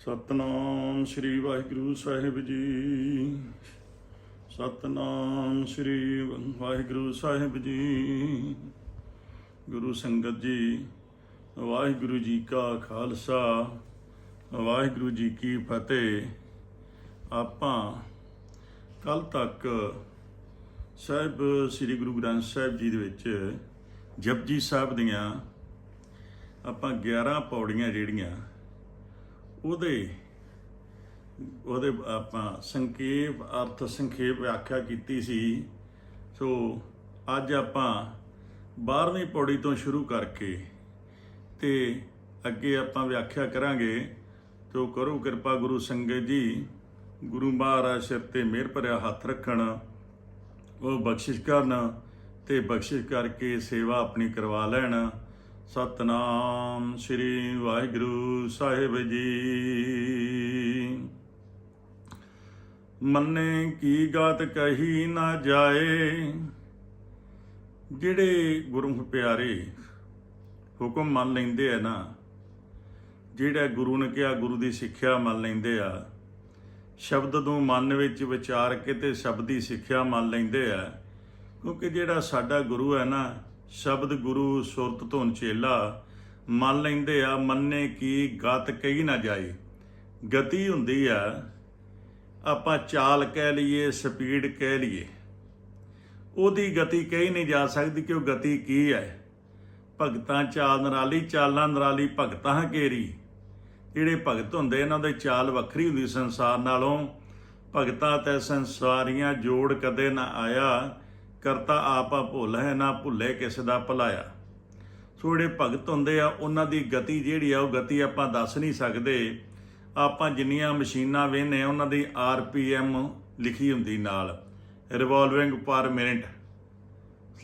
ਸਤਨਾਮ ਸ੍ਰੀ ਵਾਹਿਗੁਰੂ ਸਾਹਿਬ ਜੀ। ਸਤਨਾਮ ਸ੍ਰੀ ਵਾਹਿਗੁਰੂ ਸਾਹਿਬ ਜੀ। ਗੁਰੂ ਸੰਗਤ ਜੀ, ਵਾਹਿਗੁਰੂ ਜੀ ਕਾ ਖਾਲਸਾ, ਵਾਹਿਗੁਰੂ ਜੀ ਕੀ ਫਤਿਹ। ਆਪਾਂ ਕੱਲ ਤੱਕ ਸਾਹਿਬ, ਸ੍ਰੀ ਗੁਰੂ ਗ੍ਰੰਥ ਸਾਹਿਬ ਜੀ ਦੇ ਵਿੱਚ ਜਪਜੀ ਸਾਹਿਬ ਦੀਆਂ ਆਪਾਂ 11 ਪੌੜੀਆਂ ਜਿਹੜੀਆਂ ਉਹਦੇ ਉਹਦੇ ਆਪਾਂ ਸੰਖੇਪ, ਅਰਥ ਸੰਖੇਪ ਵਿਆਖਿਆ ਕੀਤੀ ਸੀ। ਸੋ ਅੱਜ ਆਪਾਂ 12ਵੀਂ ਪੌੜੀ ਤੋਂ ਸ਼ੁਰੂ ਕਰਕੇ ਤੇ ਅੱਗੇ ਆਪਾਂ ਵਿਆਖਿਆ ਕਰਾਂਗੇ। ਤੋ ਕਰੋ ਕਿਰਪਾ ਗੁਰੂ ਸੰਗਤ ਜੀ, ਗੁਰੂ ਮਹਾਰਾਜ ਸਿਰ ਤੇ ਮਿਹਰ ਭਰਿਆ ਹੱਥ ਰੱਖਣ, ਉਹ ਬਖਸ਼ਿਸ਼ ਕਰਨ ਤੇ ਬਖਸ਼ਿਸ਼ ਕਰਕੇ ਸੇਵਾ ਆਪਣੀ ਕਰਵਾ ਲੈਣ। ਸਤਨਾਮ ਸ੍ਰੀ ਵਾਹਿਗੁਰੂ ਸਾਹਿਬ ਜੀ। ਮੰਨੇ ਕੀ ਗਾਤ ਕਹੀ ਨਾ ਜਾਏ। ਜਿਹੜੇ ਗੁਰੂ ਪਿਆਰੇ ਹੁਕਮ ਮੰਨ ਲੈਂਦੇ ਆ ਨਾ, ਜਿਹੜਾ ਗੁਰੂ ਨੇ ਕਿਹਾ ਗੁਰੂ ਦੀ ਸਿੱਖਿਆ ਮੰਨ ਲੈਂਦੇ ਆ, ਸ਼ਬਦ ਨੂੰ ਮਨ ਵਿੱਚ ਵਿਚਾਰ ਕੇ ਤੇ ਸ਼ਬਦ ਦੀ ਸਿੱਖਿਆ ਮੰਨ ਲੈਂਦੇ ਆ, ਕਿਉਂਕਿ ਜਿਹੜਾ ਸਾਡਾ ਗੁਰੂ ਹੈ ਨਾ ਸ਼ਬਦ ਗੁਰੂ ਸੁਰਤ ਧੁਨ ਚੇਲਾ, ਮੰਨ ਲੈਂਦੇ ਆ ਮੰਨੇ ਕੀ ਗਤ ਕਹੀ ਨਾ ਜਾਏ ਗਤੀ ਹੁੰਦੀ ਆ, ਆਪਾਂ ਚਾਲ ਕਹਿ ਲਈਏ, ਸਪੀਡ ਕਹਿ ਲਈਏ। ਉਹਦੀ ਗਤੀ ਕਹੀ ਨਹੀਂ ਜਾ ਸਕਦੀ ਕਿ ਉਹ ਗਤੀ ਕੀ ਹੈ। ਭਗਤਾਂ ਚਾਲ ਨਰਾਲੀ, ਚਾਲਾਂ ਨਰਾਲੀ ਭਗਤਾਂ ਘੇਰੀ। ਜਿਹੜੇ ਭਗਤ ਹੁੰਦੇ, ਇਹਨਾਂ ਦੇ ਚਾਲ ਵੱਖਰੀ ਹੁੰਦੀ, ਸੰਸਾਰ ਨਾਲੋਂ। ਭਗਤਾਂ ਤੇ ਸੰਸਾਰੀਆਂ ਜੋੜ ਕਦੇ ਨਾ ਆਇਆ। ਕਰਤਾ ਆਪਾ ਭੁੱਲ ਹੈ, ਨਾ ਭੁੱਲੇ ਕਿਸੇ ਦਾ ਭਲਾਇਆ। ਸੋ ਜਿਹੜੇ ਭਗਤ ਹੁੰਦੇ ਆ, ਉਹਨਾਂ ਦੀ ਗਤੀ ਜਿਹੜੀ ਆ, ਉਹ ਗਤੀ ਆਪਾਂ ਦੱਸ ਨਹੀਂ ਸਕਦੇ। ਆਪਾਂ ਜਿੰਨੀਆਂ ਮਸ਼ੀਨਾਂ ਵੇਖਨੇ ਆ, ਉਹਨਾਂ ਦੀ ਆਰਪੀਐਮ ਲਿਖੀ ਹੁੰਦੀ ਨਾਲ। ਰਿਵੋਲਵਿੰਗ ਪਰ ਮਿੰਟ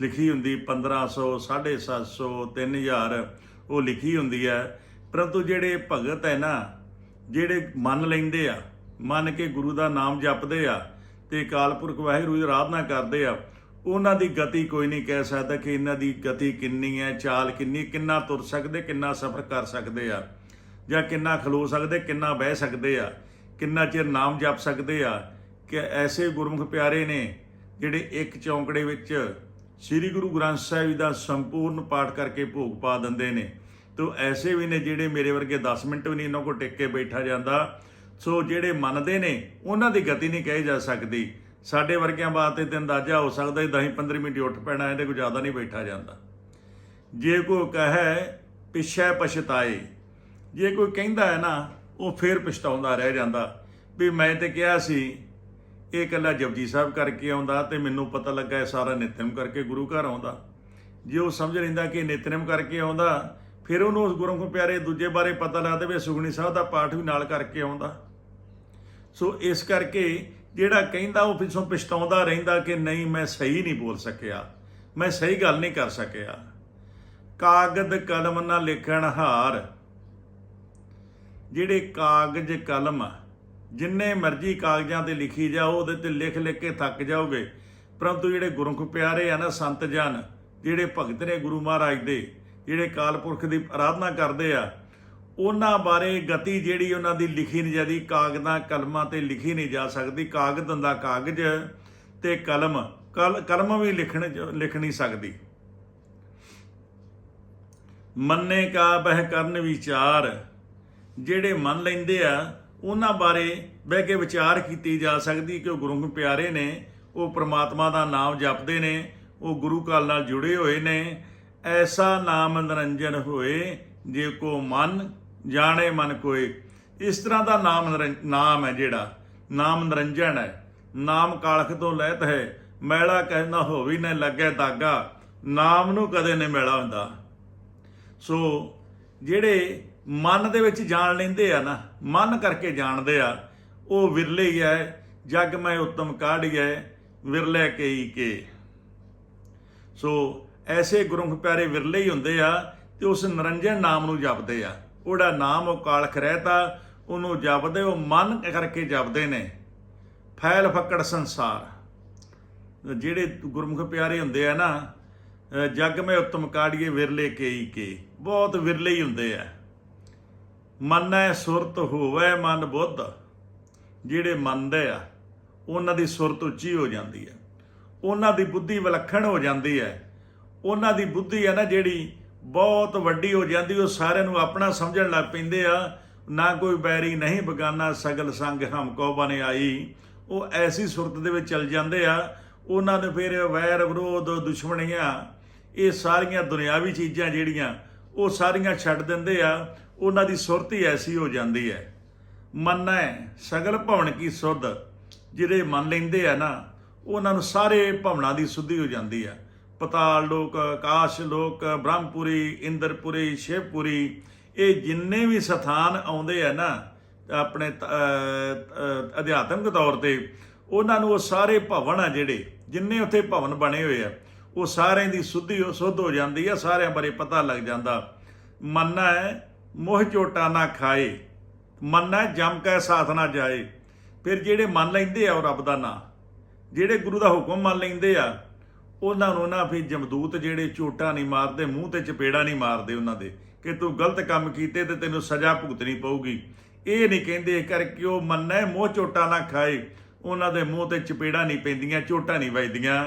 ਲਿਖੀ ਹੁੰਦੀ 1500 750 3000 ਉਹ ਲਿਖੀ ਹੁੰਦੀ ਹੈ ਪਰੰਤੂ ਜਿਹੜੇ ਭਗਤ ਹੈ ਨਾ, ਜਿਹੜੇ ਮੰਨ ਲੈਂਦੇ ਆ, ਮੰਨ ਕੇ ਗੁਰੂ ਦਾ ਨਾਮ ਜਪਦੇ ਆ, ਤੇ ਕਾਲਪੁਰਖ ਵਾਹਿਗੁਰੂ ਦੀ ਆਰਾਧਨਾ ਕਰਦੇ ਆ ਉਹਨਾਂ ਦੀ ਗਤੀ ਕੋਈ ਨਹੀਂ ਕਹਿ ਸਕਦਾ ਕਿ ਇਹਨਾਂ ਦੀ ਗਤੀ ਕਿੰਨੀ ਹੈ, ਚਾਲ ਕਿੰਨੀ, ਕਿੰਨਾ ਤੁਰ ਸਕਦੇ, ਕਿੰਨਾ ਸਫ਼ਰ ਕਰ ਸਕਦੇ ਆ, ਜਾਂ ਕਿੰਨਾ ਖਲੋ ਸਕਦੇ, ਕਿੰਨਾ ਬਹਿ ਸਕਦੇ ਆ, ਕਿੰਨਾ ਚਿਰ ਨਾਮ ਜਪ ਸਕਦੇ ਆ। ਕਿ ਐਸੇ ਗੁਰਮੁਖ ਪਿਆਰੇ ਨੇ ਜਿਹੜੇ ਇੱਕ ਚੌਂਕੜੇ ਵਿੱਚ ਸ੍ਰੀ ਗੁਰੂ ਗ੍ਰੰਥ ਸਾਹਿਬ ਜੀ ਦਾ ਸੰਪੂਰਨ ਪਾਠ ਕਰਕੇ ਭੋਗ ਪਾ ਦਿੰਦੇ ਨੇ। ਤੋ ਐਸੇ ਵੀ ਨੇ ਜਿਹੜੇ ਮੇਰੇ ਵਰਗੇ 10 ਮਿੰਟ ਵੀ ਨਹੀਂ ਇਹਨਾਂ ਕੋਲ ਟਿਕ ਕੇ ਬੈਠਾ ਜਾਂਦਾ। ਸੋ ਜਿਹੜੇ ਮੰਨਦੇ ਨੇ, ਉਹਨਾਂ ਦੀ ਗਤੀ ਨਹੀਂ ਕਹੀ ਜਾ ਸਕਦੀ। ਸਾਡੇ ਵਰਗਿਆਂ ਬਾਤੇ ਤੇ ਅੰਦਾਜ਼ਾ ਹੋ ਸਕਦਾ ਹੈ 10 15 ਮਿੰਟ ਉੱਠ ਪੈਣਾ, ਇਹਦੇ ਕੋਈ ਜ਼ਿਆਦਾ ਨਹੀਂ ਬੈਠਾ ਜਾਂਦਾ। ਜੇ ਕੋਈ ਕਹੇ, ਪਿਛੈ ਪਛਤਾਏ, ਜੇ ਕੋਈ ਕਹਿੰਦਾ ਹੈ ਨਾ, ਉਹ ਫੇਰ ਪਛਤਾਉਂਦਾ ਰਹਿ ਜਾਂਦਾ। ਵੀ ਮੈਂ ਤੇ ਕਿਹਾ ਸੀ, ਇਹ ਇਕੱਲਾ ਜਪਜੀ ਸਾਹਿਬ ਕਰਕੇ ਆਉਂਦਾ ਤੇ ਮੈਨੂੰ ਪਤਾ ਲੱਗਾ ਇਹ ਸਾਰਾ ਨਿਤਨੇਮ ਕਰਕੇ ਗੁਰੂ ਘਰ ਆਉਂਦਾ। ਜੇ ਉਹ ਸਮਝ ਲੈਂਦਾ ਕਿ ਨਿਤਨੇਮ ਕਰਕੇ ਆਉਂਦਾ, ਫਿਰ ਉਹਨੂੰ ਉਸ ਗੁਰੂ ਪਿਆਰੇ ਦੂਜੇ ਬਾਰੇ ਪਤਾ ਲੱਗਦਾ ਵੀ ਸੁਖਣੀ ਸਾਹਿਬ ਦਾ ਪਾਠ ਵੀ ਨਾਲ ਕਰਕੇ ਆਉਂਦਾ। ਸੋ ਇਸ ਕਰਕੇ ਜਿਹੜਾ ਕਹਿੰਦਾ ਉਹ ਪਿੱਛੋਂ ਪਛਤਾਉਂਦਾ ਰਹਿੰਦਾ ਕਿ ਨਹੀਂ, ਮੈਂ ਸਹੀ ਨਹੀਂ ਬੋਲ ਸਕਿਆ। ਮੈਂ ਸਹੀ ਗੱਲ ਨਹੀਂ ਕਰ ਸਕਿਆ। ਕਾਗਦ ਕਲਮ ਨਾਲ ਲਿਖਣ ਹਾਰ। ਜਿਹੜੇ ਕਾਗਜ਼ ਕਲਮ, ਜਿੰਨੇ ਮਰਜ਼ੀ ਕਾਗਜ਼ਾਂ ਤੇ ਲਿਖੀ ਜਾਓ, ਉਹਦੇ ਤੇ ਲਿਖ ਲਿਖ ਕੇ ਥੱਕ ਜਾਓਗੇ। ਪਰੰਤੂ ਜਿਹੜੇ ਗੁਰਮੁਖ ਪਿਆਰੇ ਆ ਨਾ, ਸੰਤ ਜਨ, ਜਿਹੜੇ ਭਗਤ ਨੇ ਗੁਰੂ ਮਹਾਰਾਜ ਦੇ, ਜਿਹੜੇ ਕਾਲਪੁਰਖ ਦੀ ਆਰਾਧਨਾ ਕਰਦੇ ਆ ਉਹਨਾਂ ਬਾਰੇ ਗਤੀ ਜਿਹੜੀ ਉਹਨਾਂ ਦੀ ਲਿਖੀ ਨਹੀਂ ਜਾਂਦੀ ਕਾਗਜ਼ਾਂ ਕਲਮਾਂ ਤੇ ਲਿਖੀ ਨਹੀਂ ਜਾ ਸਕਦੀ। ਕਾਗਜ਼ ਦਾ ਕਾਗਜ਼ ਤੇ ਕਲਮ। ਕਲ, ਕਲਮ ਵੀ ਲਿਖਣ ਲਿਖ ਨਹੀਂ ਸਕਦੀ। ਮੰਨੇ ਕਾ ਬਹਿ ਕਰਨ ਵਿਚਾਰ। ਜਿਹੜੇ ਮੰਨ ਲੈਂਦੇ ਆ, ਉਹਨਾਂ ਬਾਰੇ ਬਹਿ ਕੇ ਵਿਚਾਰ ਕੀਤੀ ਜਾ ਸਕਦੀ ਕਿ ਉਹ ਗੁਰੂ ਪਿਆਰੇ ਨੇ, ਉਹ ਪ੍ਰਮਾਤਮਾ ਦਾ ਨਾਮ ਜਪਦੇ ਨੇ, ਉਹ ਗੁਰੂ ਕਾਲ ਨਾਲ ਜੁੜੇ ਹੋਏ ਨੇ। ਐਸਾ ਨਾਮ ਨਿਰੰਜਨ ਹੋਏ, ਜੇ ਕੋ ਮਨ ਜਾਣੇ ਮਨ ਕੋਏ। ਇਸ ਤਰ੍ਹਾਂ ਦਾ ਨਾਮ ਨਿਰੰ- ਨਾਮ ਹੈ ਜਿਹੜਾ। ਨਾਮ ਨਿਰੰਜਨ ਹੈ। ਨਾਮ ਕਾਲਖ ਤੋਂ ਲਹਿਤ ਹੈ। ਮੈਲਾ ਕਹਿੰਦਾ ਹੋਵੀ ਨਾ ਲੱਗੇ ਦਾਗਾ। ਨਾਮ ਨੂੰ ਕਦੇ ਨਹੀਂ ਮੈਲਾ ਹੁੰਦਾ। ਸੋ ਜਿਹੜੇ ਮਨ ਦੇ ਵਿੱਚ ਜਾਣ ਲੈਂਦੇ ਆ ਨਾ, ਮਨ ਕਰਕੇ ਜਾਣਦੇ ਆ, ਉਹ ਵਿਰਲੇ ਹੀ ਹੈ ਜਗ ਮੈਂ ਉਤਮ ਕਾਢੀਐ ਵਿਰਲੇ ਕਈ ਕੇ। ਸੋ ਐਸੇ ਗੁਰਮੁਖ ਪਿਆਰੇ ਵਿਰਲੇ ਹੀ ਹੁੰਦੇ ਆ ਤੇ ਉਸ ਨਿਰੰਜਨ ਨਾਮ ਨੂੰ ਜਪਦੇ ਆ। ਉਹਦਾ ਨਾਮ ਉਹ ਕਾਲਖ ਰਹਿਤਾ ਉਹਨੂੰ ਜਪਦੇ ਉਹ ਮਨ ਕਰਕੇ ਜਪਦੇ ਨੇ। ਫੈਲ ਫੱਕੜ ਸੰਸਾਰ। ਜਿਹੜੇ ਗੁਰਮੁਖ ਪਿਆਰੇ ਹੁੰਦੇ ਆ ਨਾ ਅ, ਜਗ ਮੈਂ ਉਤਮ ਕਾੜੀਏ ਵਿਰਲੇ ਕਈ ਕੇ। ਬਹੁਤ ਵਿਰਲੇ ਹੀ ਹੁੰਦੇ ਆ। ਮੰਨੈ ਸੁਰਤ ਹੋਵੇ ਮਨ ਬੁੱਧ। ਜਿਹੜੇ ਮੰਨਦੇ ਆ ਉਹਨਾਂ ਦੀ ਸੁਰਤ ਉੱਚੀ ਹੋ ਜਾਂਦੀ ਹੈ। ਉਹਨਾਂ ਦੀ ਬੁੱਧੀ ਵਿਲੱਖਣ ਹੋ ਜਾਂਦੀ ਹੈ। ਉਹਨਾਂ ਦੀ ਬੁੱਧੀ ਹੈ ਨਾ ਜਿਹੜੀ ਬਹੁਤ ਵੱਡੀ ਹੋ ਜਾਂਦੀ, ਉਹ ਸਾਰਿਆਂ ਨੂੰ ਆਪਣਾ ਸਮਝਣ ਲੱਗ ਪੈਂਦੇ ਆ। ਨਾ ਕੋਈ ਬੈਰੀ ਨਹੀਂ ਬਗਾਨਾ, ਸਗਲ ਸੰਗ ਹਮ ਕੋ ਬਨੇ ਆਈ। ਉਹ ਐਸੀ ਸੁਰਤ ਦੇ ਵਿੱਚ ਚੱਲ ਜਾਂਦੇ ਆ। ਉਹਨਾਂ ਦੇ ਫਿਰ ਵੈਰ ਵਿਰੋਧ, ਦੁਸ਼ਮਣੀਆਂ, ਇਹ ਸਾਰੀਆਂ ਦੁਨਿਆਵੀ ਚੀਜ਼ਾਂ ਜਿਹੜੀਆਂ, ਉਹ ਸਾਰੀਆਂ ਛੱਡ ਦਿੰਦੇ ਆ। ਉਹਨਾਂ ਦੀ ਸੁਰਤ ਹੀ ਐਸੀ ਹੋ ਜਾਂਦੀ ਹੈ। ਮੰਨੈ, ਸਗਲ ਭਵਨ ਕੀ ਸੁਧ? ਜਿਹੜੇ ਮੰਨ ਲੈਂਦੇ ਆ ਨਾ, ਉਹਨਾਂ ਨੂੰ ਸਾਰੇ ਭਵਨਾਂ ਦੀ ਸੁਧੀ ਹੋ ਜਾਂਦੀ ਆ। ਪਤਾਲ ਲੋਕ, ਆਕਾਸ਼ ਲੋਕ, ਬ੍ਰਹਮਪੁਰੀ, ਇੰਦਰਪੁਰੀ, ਸ਼ਿਵਪੁਰੀ, ਇਹ ਜਿੰਨੇ ਵੀ ਸਥਾਨ ਆਉਂਦੇ ਆ ਨਾ, ਆਪਣੇ ਅਧਿਆਤਮਿਕ ਤੌਰ ਤੇ, ਉਹਨਾਂ ਨੂੰ ਉਹ ਸਾਰੇ ਭਵਨ ਆ ਜਿਹੜੇ, ਜਿੰਨੇ ਉੱਥੇ ਭਵਨ ਬਣੇ ਹੋਏ ਆ, ਉਹ ਸਾਰਿਆਂ ਦੀ ਸੁੱਧੀ ਸ਼ੁੱਧ ਹੋ ਜਾਂਦੀ ਆ, ਸਾਰਿਆਂ ਬਾਰੇ ਪਤਾ ਲੱਗ ਜਾਂਦਾ। ਮੰਨਾ ਹੈ, ਮੋਹ ਚੋਟਾ ਨਾ ਖਾਏ ਮੰਨਾ ਹੈ, ਜਮ ਕੈ ਸਾਥ ਨਾ ਜਾਏ, ਫਿਰ ਜਿਹੜੇ ਮੰਨ ਲੈਂਦੇ ਆ ਉਹ ਰੱਬ ਦਾ ਨਾਂ, ਜਿਹੜੇ ਗੁਰੂ ਦਾ ਹੁਕਮ ਮੰਨ ਲੈਂਦੇ ਆ ਉਹਨਾਂ ਨੂੰ ਨਾ ਫਿਰ ਜਮਦੂਤ ਜਿਹੜੇ ਝੋਟਾ ਨਹੀਂ ਮਾਰਦੇ, ਮੂੰਹ ਤੇ ਚਪੇੜਾ ਨਹੀਂ ਮਾਰਦੇ ਉਹਨਾਂ ਦੇ। ਕਿ ਤੂੰ ਗਲਤ ਕੰਮ ਕੀਤੇ ਤੇ ਤੈਨੂੰ ਸਜ਼ਾ ਭੁਗਤਣੀ ਪਊਗੀ। ਇਹ ਨਹੀਂ ਕਹਿੰਦੇ ਕਰਕੇ ਉਹ ਮੰਨੈ, ਮੂੰਹ ਝੋਟਾ ਨਾ ਖਾਏ। ਉਹਨਾਂ ਦੇ ਮੂੰਹ ਤੇ ਚਪੇੜਾ ਨਹੀਂ ਪੈਂਦੀਆਂ ਝੋਟਾ ਨਹੀਂ ਵੱਜਦੀਆਂ।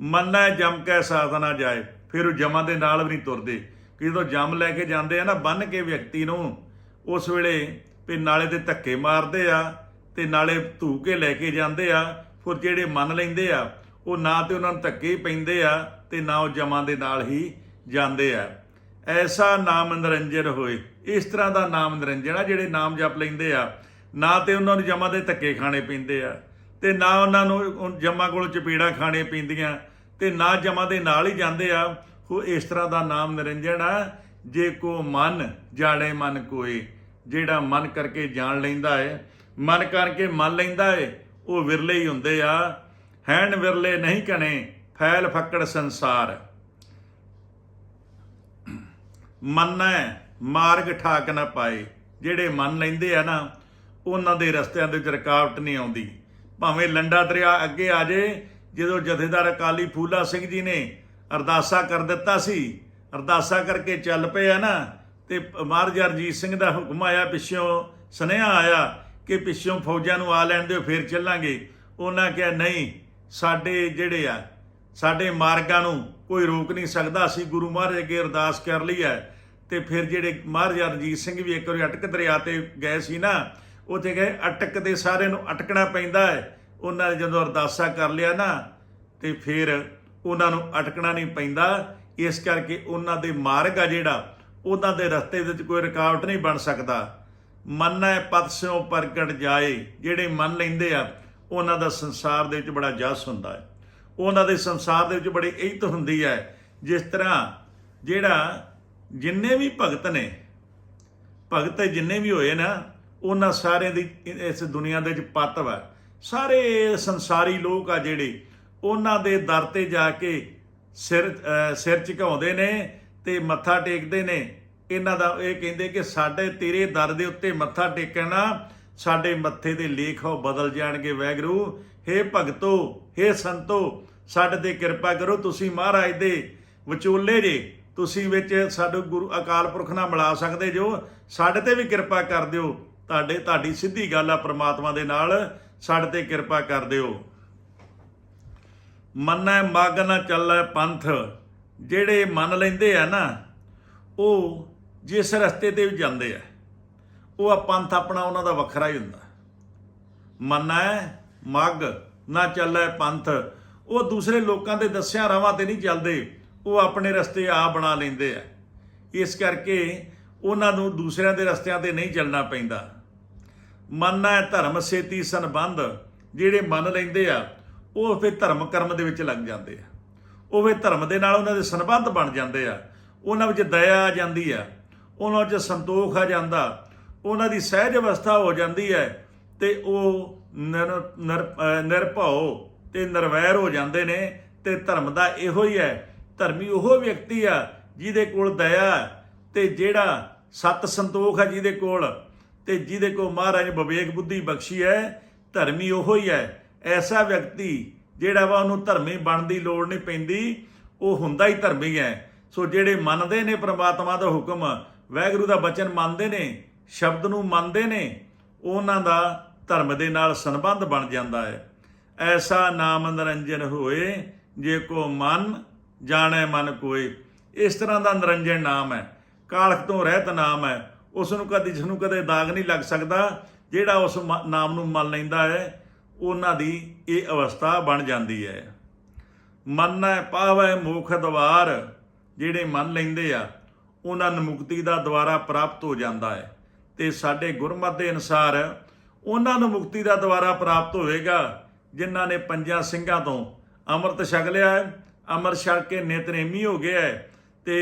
ਮੰਨੈ ਜਮ ਕੇ ਸਾਥ ਨਾ ਜਾਏ। ਫਿਰ ਉਹ ਜਮਾਂ ਦੇ ਨਾਲ ਵੀ ਨਹੀਂ ਤੁਰਦੇ। ਕਿ ਜਦੋਂ ਜਮ ਲੈ ਕੇ ਜਾਂਦੇ ਆ ਨਾ ਬੰਨ ਕੇ ਵਿਅਕਤੀ ਨੂੰ, ਉਸ ਵੇਲੇ ਵੀ ਨਾਲੇ ਤੇ ਧੱਕੇ ਮਾਰਦੇ ਆ ਤੇ ਨਾਲੇ ਧੂ ਕੇ ਲੈ ਕੇ ਜਾਂਦੇ ਆ। ਫਿਰ ਜਿਹੜੇ ਮੰਨ ਲੈਂਦੇ ਆ ਉਹ ਨਾ ਤੇ ਉਹਨਾਂ ਨੂੰ ਧੱਕੇ ਹੀ ਪੈਂਦੇ ਆ ਤੇ ਨਾ ਉਹ ਜਮਾਂ ਦੇ ਨਾਲ ਹੀ ਜਾਂਦੇ ਆ। ਐਸਾ ਨਾਮ ਨਿਰੰਜਨ ਹੋਏ। ਇਸ ਤਰ੍ਹਾਂ ਦਾ ਨਾਮ ਨਿਰੰਜਨ ਆ ਜਿਹੜੇ ਨਾਮ ਜਪ ਲੈਂਦੇ ਆ। ਨਾ ਤੇ ਉਹਨਾਂ ਨੂੰ ਜਮਾਂ ਦੇ ਧੱਕੇ ਖਾਣੇ ਪੈਂਦੇ ਆ ਤੇ ਨਾ ਉਹਨਾਂ ਨੂੰ ਜਮਾਂ ਕੋਲ ਚਪੇੜਾਂ ਖਾਣੇ ਪੈਂਦੀਆਂ ਤੇ ਨਾ ਜਮਾਂ ਦੇ ਨਾਲ ਹੀ ਜਾਂਦੇ ਆ। ਉਹ ਇਸ ਤਰ੍ਹਾਂ ਦਾ ਨਾਮ ਨਿਰੰਜਨ ਆ। ਜੇ ਕੋ ਮਨ ਜਾਣੇ ਮਨ ਕੋਏ, ਜਿਹੜਾ ਮਨ ਕਰਕੇ ਜਾਣ ਲੈਂਦਾ ਹੈ ਮਨ ਕਰਕੇ ਮੰਨ ਲੈਂਦਾ ਹੈ ਉਹ ਵਿਰਲੇ ਹੀ ਹੁੰਦੇ ਆ। ਹੈਣ ਵਿਰਲੇ ਨਹੀਂ ਕਣੇ, ਫੈਲ ਫੱਕੜ ਸੰਸਾਰ। ਮੰਨੈ, ਮਾਰਗ ਠਾਕ ਨਾ ਪਾਏ। ਜਿਹੜੇ ਮੰਨ ਲੈਂਦੇ ਆ ਨਾ, ਉਹਨਾਂ ਦੇ ਰਸਤਿਆਂ ਦੇ ਵਿੱਚ ਰੁਕਾਵਟ ਨਹੀਂ ਆਉਂਦੀ। ਭਾਵੇਂ ਲੰਡਾ ਦਰਿਆ ਅੱਗੇ ਆ ਜੇ, ਜਦੋਂ ਜਥੇਦਾਰ ਅਕਾਲੀ ਫੂਲਾ ਸਿੰਘ ਜੀ ਨੇ ਅਰਦਾਸਾ ਕਰ ਦਿੱਤਾ ਸੀ, ਅਰਦਾਸਾ ਕਰਕੇ ਚੱਲ ਪਏ ਆ ਨਾ, ਤੇ ਮਹਾਰਾਜਾ ਰਣਜੀਤ ਸਿੰਘ ਦਾ ਹੁਕਮ ਆਇਆ, ਪਿੱਛੋਂ ਸੁਨੇਹਾ ਆਇਆ ਕਿ ਪਿੱਛੋਂ ਫੌਜਾਂ ਨੂੰ ਆ ਲੈਣ ਦਿਓ, ਫਿਰ ਚੱਲਾਂਗੇ। ਉਹਨਾਂ ਕਿਹਾ, ਨਹੀਂ ਸਾਡੇ ਜਿਹੜੇ ਆ, ਸਾਡੇ ਮਾਰਗਾਂ ਨੂੰ ਕੋਈ ਰੋਕ ਨਹੀਂ ਸਕਦਾ। ਅਸੀਂ ਗੁਰੂ ਮਹਾਰਾਜ ਅੱਗੇ ਅਰਦਾਸ ਕਰ ਲਈ ਹੈ ਤੇ ਫਿਰ ਜਿਹੜੇ ਮਹਾਰਾਜਾ ਰਣਜੀਤ ਸਿੰਘ ਵੀ ਇੱਕ ਵਾਰੀ ਅਟਕ ਦਰਿਆ ਤੇ ਗਏ ਸੀ ਨਾ, ਉੱਥੇ ਗਏ, ਅਟਕ ਦੇ ਸਾਰੇ ਨੂੰ ਅਟਕਣਾ ਪੈਂਦਾ ਹੈ। ਉਹਨਾਂ ਨੇ ਜਦੋਂ ਅਰਦਾਸਾ ਕਰ ਲਿਆ ਨਾ, ਤੇ ਫਿਰ ਉਹਨਾਂ ਨੂੰ ਅਟਕਣਾ ਨਹੀਂ ਪੈਂਦਾ। ਇਸ ਕਰਕੇ ਉਹਨਾਂ ਦੇ ਮਾਰਗ ਆ ਜਿਹੜਾ, ਉਹਨਾਂ ਦੇ ਰਸਤੇ ਵਿੱਚ ਕੋਈ ਰੁਕਾਵਟ ਨਹੀਂ ਬਣ ਸਕਦਾ। ਮੰਨੈ ਪਤ ਸਿਓ ਪ੍ਰਗਟ ਜਾਏ, ਜਿਹੜੇ ਮੰਨ ਲੈਂਦੇ ਆ ਉਹਨਾਂ ਦਾ ਸੰਸਾਰ ਦੇ ਵਿੱਚ ਬੜਾ ਜਸ ਹੁੰਦਾ ਹੈ। ਉਹਨਾਂ ਦੇ ਸੰਸਾਰ ਦੇ ਵਿੱਚ ਬੜੀ ਇੱਜ਼ਤ ਹੁੰਦੀ ਹੈ। ਜਿਸ ਤਰ੍ਹਾਂ ਜਿਹੜਾ ਜਿੰਨੇ ਵੀ ਭਗਤ ਨੇ, ਭਗਤ ਜਿੰਨੇ ਵੀ ਹੋਏ ਨਾ, ਉਹਨਾਂ ਸਾਰਿਆਂ ਦੀ ਇਸ ਦੁਨੀਆ ਦੇ ਵਿੱਚ ਪੱਤ ਹੈ ਸਾਰੇ ਸੰਸਾਰੀ ਲੋਕ ਆ ਜਿਹੜੇ, ਉਹਨਾਂ ਦੇ ਦਰ ਤੇ ਜਾ ਕੇ ਸਿਰ ਸਿਰ ਝੁਕਾਉਂਦੇ ਨੇ ਤੇ ਮੱਥਾ ਟੇਕਦੇ ਨੇ। ਇਹਨਾਂ ਦਾ ਇਹ ਕਹਿੰਦੇ ਕਿ ਸਾਡੇ ਤੇਰੇ ਦਰ ਦੇ ਉੱਤੇ ਮੱਥਾ ਟੇਕਣਾ ਸਾਡੇ ਮੱਥੇ ਦੇ ਲੇਖ ਉਹ ਬਦਲ ਜਾਣਗੇ, ਵੈਗਰੂ। हे ਭਗਤੋ हे ਸੰਤੋ, ਸਾਡੇ ਤੇ ਕਿਰਪਾ ਕਰੋ, ਤੁਸੀਂ ਮਹਾਰਾਜ ਦੇ ਵਿਚੋਲੇ ਜੇ। ਤੁਸੀਂ ਵਿੱਚ ਸਾਡੇ ਗੁਰੂ ਅਕਾਲ ਪੁਰਖ ਨਾਲ ਮਿਲਾ ਸਕਦੇ ਜੋ। ਸਾਡੇ ਤੇ ਵੀ ਕਿਰਪਾ ਕਰ ਦਿਓ। ਤੁਹਾਡੇ, ਤੁਹਾਡੀ ਸਿੱਧੀ ਗੱਲ ਆ ਪ੍ਰਮਾਤਮਾ ਦੇ ਨਾਲ। ਸਾਡੇ ਤੇ ਕਿਰਪਾ ਕਰ ਦਿਓ। ਮੰਨੈ ਮਗ ਨਾ ਚੱਲੈ ਪੰਥ। ਜਿਹੜੇ ਮੰਨ ਲੈਂਦੇ ਆ ਨਾ, ਉਹ ਜਿਸ ਰਸਤੇ ਤੇ ਵੀ ਜਾਂਦੇ ਆ। ਉਹ ਆ ਪੰਥ ਆਪਣਾ ਉਹਨਾਂ ਦਾ ਵੱਖਰਾ ਹੀ ਹੁੰਦਾ। ਮੰਨੈ ਮੱਗ, ਨਾ ਚੱਲੈ ਪੰਥ। ਉਹ ਦੂਸਰੇ ਲੋਕਾਂ ਦੇ ਦੱਸਿਆ ਰਾਵਾਂ ਤੇ ਨਹੀਂ ਚੱਲਦੇ। ਉਹ ਆਪਣੇ ਰਸਤੇ ਆ ਬਣਾ ਲੈਂਦੇ ਆ। ਇਸ ਕਰਕੇ ਉਹਨਾਂ ਨੂੰ ਦੂਸਰਿਆਂ ਦੇ ਰਸਤਿਆਂ ਤੇ ਨਹੀਂ ਚੱਲਣਾ ਪੈਂਦਾ। ਮੰਨਣਾ ਧਰਮ ਸੇਤੀ ਸੰਬੰਧ, ਜਿਹੜੇ ਮੰਨ ਲੈਂਦੇ ਆ, ਉਹ ਫਿਰ ਧਰਮ ਕਰਮ ਦੇ ਵਿੱਚ ਲੱਗ ਜਾਂਦੇ ਆ। ਉਹ ਫਿਰ ਧਰਮ ਦੇ ਨਾਲ ਉਹਨਾਂ ਦੇ ਸੰਬੰਧ ਬਣ ਜਾਂਦੇ ਆ। ਉਹਨਾਂ ਵਿੱਚ ਦਇਆ ਆ ਜਾਂਦੀ ਆ। ਉਹਨਾਂ ਵਿੱਚ ਸੰਤੋਖ ਆ ਜਾਂਦਾ। ਉਹਨਾਂ ਦੀ ਸਹਿਜ ਅਵਸਥਾ ਹੋ ਜਾਂਦੀ ਹੈ ਤੇ ਉਹ ਨਿਰ- ਨਿਰ- ਅਹ ਨਿਰਭਉ ਤੇ ਨਿਰਵੈਰ ਹੋ ਜਾਂਦੇ ਨੇ ਤੇ ਧਰਮ ਦਾ ਇਹੋ ਹੀ ਹੈ। ਧਰਮੀ ਉਹ ਵਿਅਕਤੀ ਆ ਜਿਹਦੇ ਕੋਲ ਦਇਆ ਹੈ ਤੇ ਜਿਹੜਾ ਸਤ ਸੰਤੋਖ ਹੈ ਜਿਹਦੇ ਕੋਲ ਤੇ ਜਿਹਦੇ ਕੋਲ ਮਹਾਰਾਜ ਵਿਵੇਕ ਬੁੱਧੀ ਬਖਸ਼ੀ ਹੈ, ਧਰਮੀ ਉਹੋ ਹੀ ਹੈ। ਐਸਾ ਵਿਅਕਤੀ ਜਿਹੜਾ ਵਾ ਉਹਨੂੰ ਧਰਮੀ ਬਣਨ ਦੀ ਲੋੜ ਨਹੀਂ ਪੈਂਦੀ, ਉਹ ਹੁੰਦਾ ਹੀ ਧਰਮੀ ਹੈ। ਸੋ ਜਿਹੜੇ ਮੰਨਦੇ ਨੇ ਪ੍ਰਮਾਤਮਾ ਦਾ ਹੁਕਮ, ਵਾਹਿਗੁਰੂ ਦਾ ਬਚਨ ਮੰਨਦੇ ਨੇ ਸ਼ਬਦ ਨੂੰ ਮੰਨਦੇ ਨੇ, ਉਹਨਾਂ ਦਾ ਧਰਮ ਦੇ ਨਾਲ ਸੰਬੰਧ ਬਣ ਜਾਂਦਾ ਹੈ। ਐਸਾ ਨਾਮ ਨਿਰੰਜਨ ਹੋਏ, ਜੇ ਕੋ ਮਨ ਜਾਣੈ ਮਨ ਕੋਏ। ਇਸ ਤਰ੍ਹਾਂ ਦਾ ਨਿਰੰਜਨ ਨਾਮ ਹੈ। ਕਾਲਖ ਤੋਂ ਰਹਿਤ ਨਾਮ ਹੈ। ਉਸ ਨੂੰ ਕਦੀ ਜਿਸ ਨੂੰ ਕਦੇ ਦਾਗ ਨਹੀਂ ਲੱਗ ਸਕਦਾ, ਜਿਹੜਾ ਉਸ ਮ- ਨਾਮ ਨੂੰ ਮੰਨ ਲੈਂਦਾ ਹੈ, ਉਹਨਾਂ ਦੀ ਇਹ ਅਵਸਥਾ ਬਣ ਜਾਂਦੀ ਹੈ। ਮੰਨੈ ਪਾਵੈ ਮੋਖ ਦਵਾਰ, ਜਿਹੜੇ ਮੰਨ ਲੈਂਦੇ ਆ, ਉਹਨਾਂ ਨੂੰ ਮੁਕਤੀ ਦਾ ਦੁਆਰਾ ਪ੍ਰਾਪਤ ਹੋ ਜਾਂਦਾ ਹੈ। ਤੇ ਸਾਡੇ ਗੁਰਮਤ ਦੇ ਅਨੁਸਾਰ ਉਹਨਾਂ ਨੂੰ ਮੁਕਤੀ ਦਾ ਦੁਆਰਾ ਪ੍ਰਾਪਤ ਹੋਵੇਗਾ, ਜਿਨ੍ਹਾਂ ਨੇ ਪੰਜਾਂ ਸਿੰਘਾਂ ਤੋਂ ਅੰਮ੍ਰਿਤ ਛਕ ਲਿਆ ਹੈ। ਅੰਮ੍ਰਿਤ ਛਕ ਕੇ ਨਿਤਨੇਮੀ ਹੋ ਗਿਆ ਹੈ ਤੇ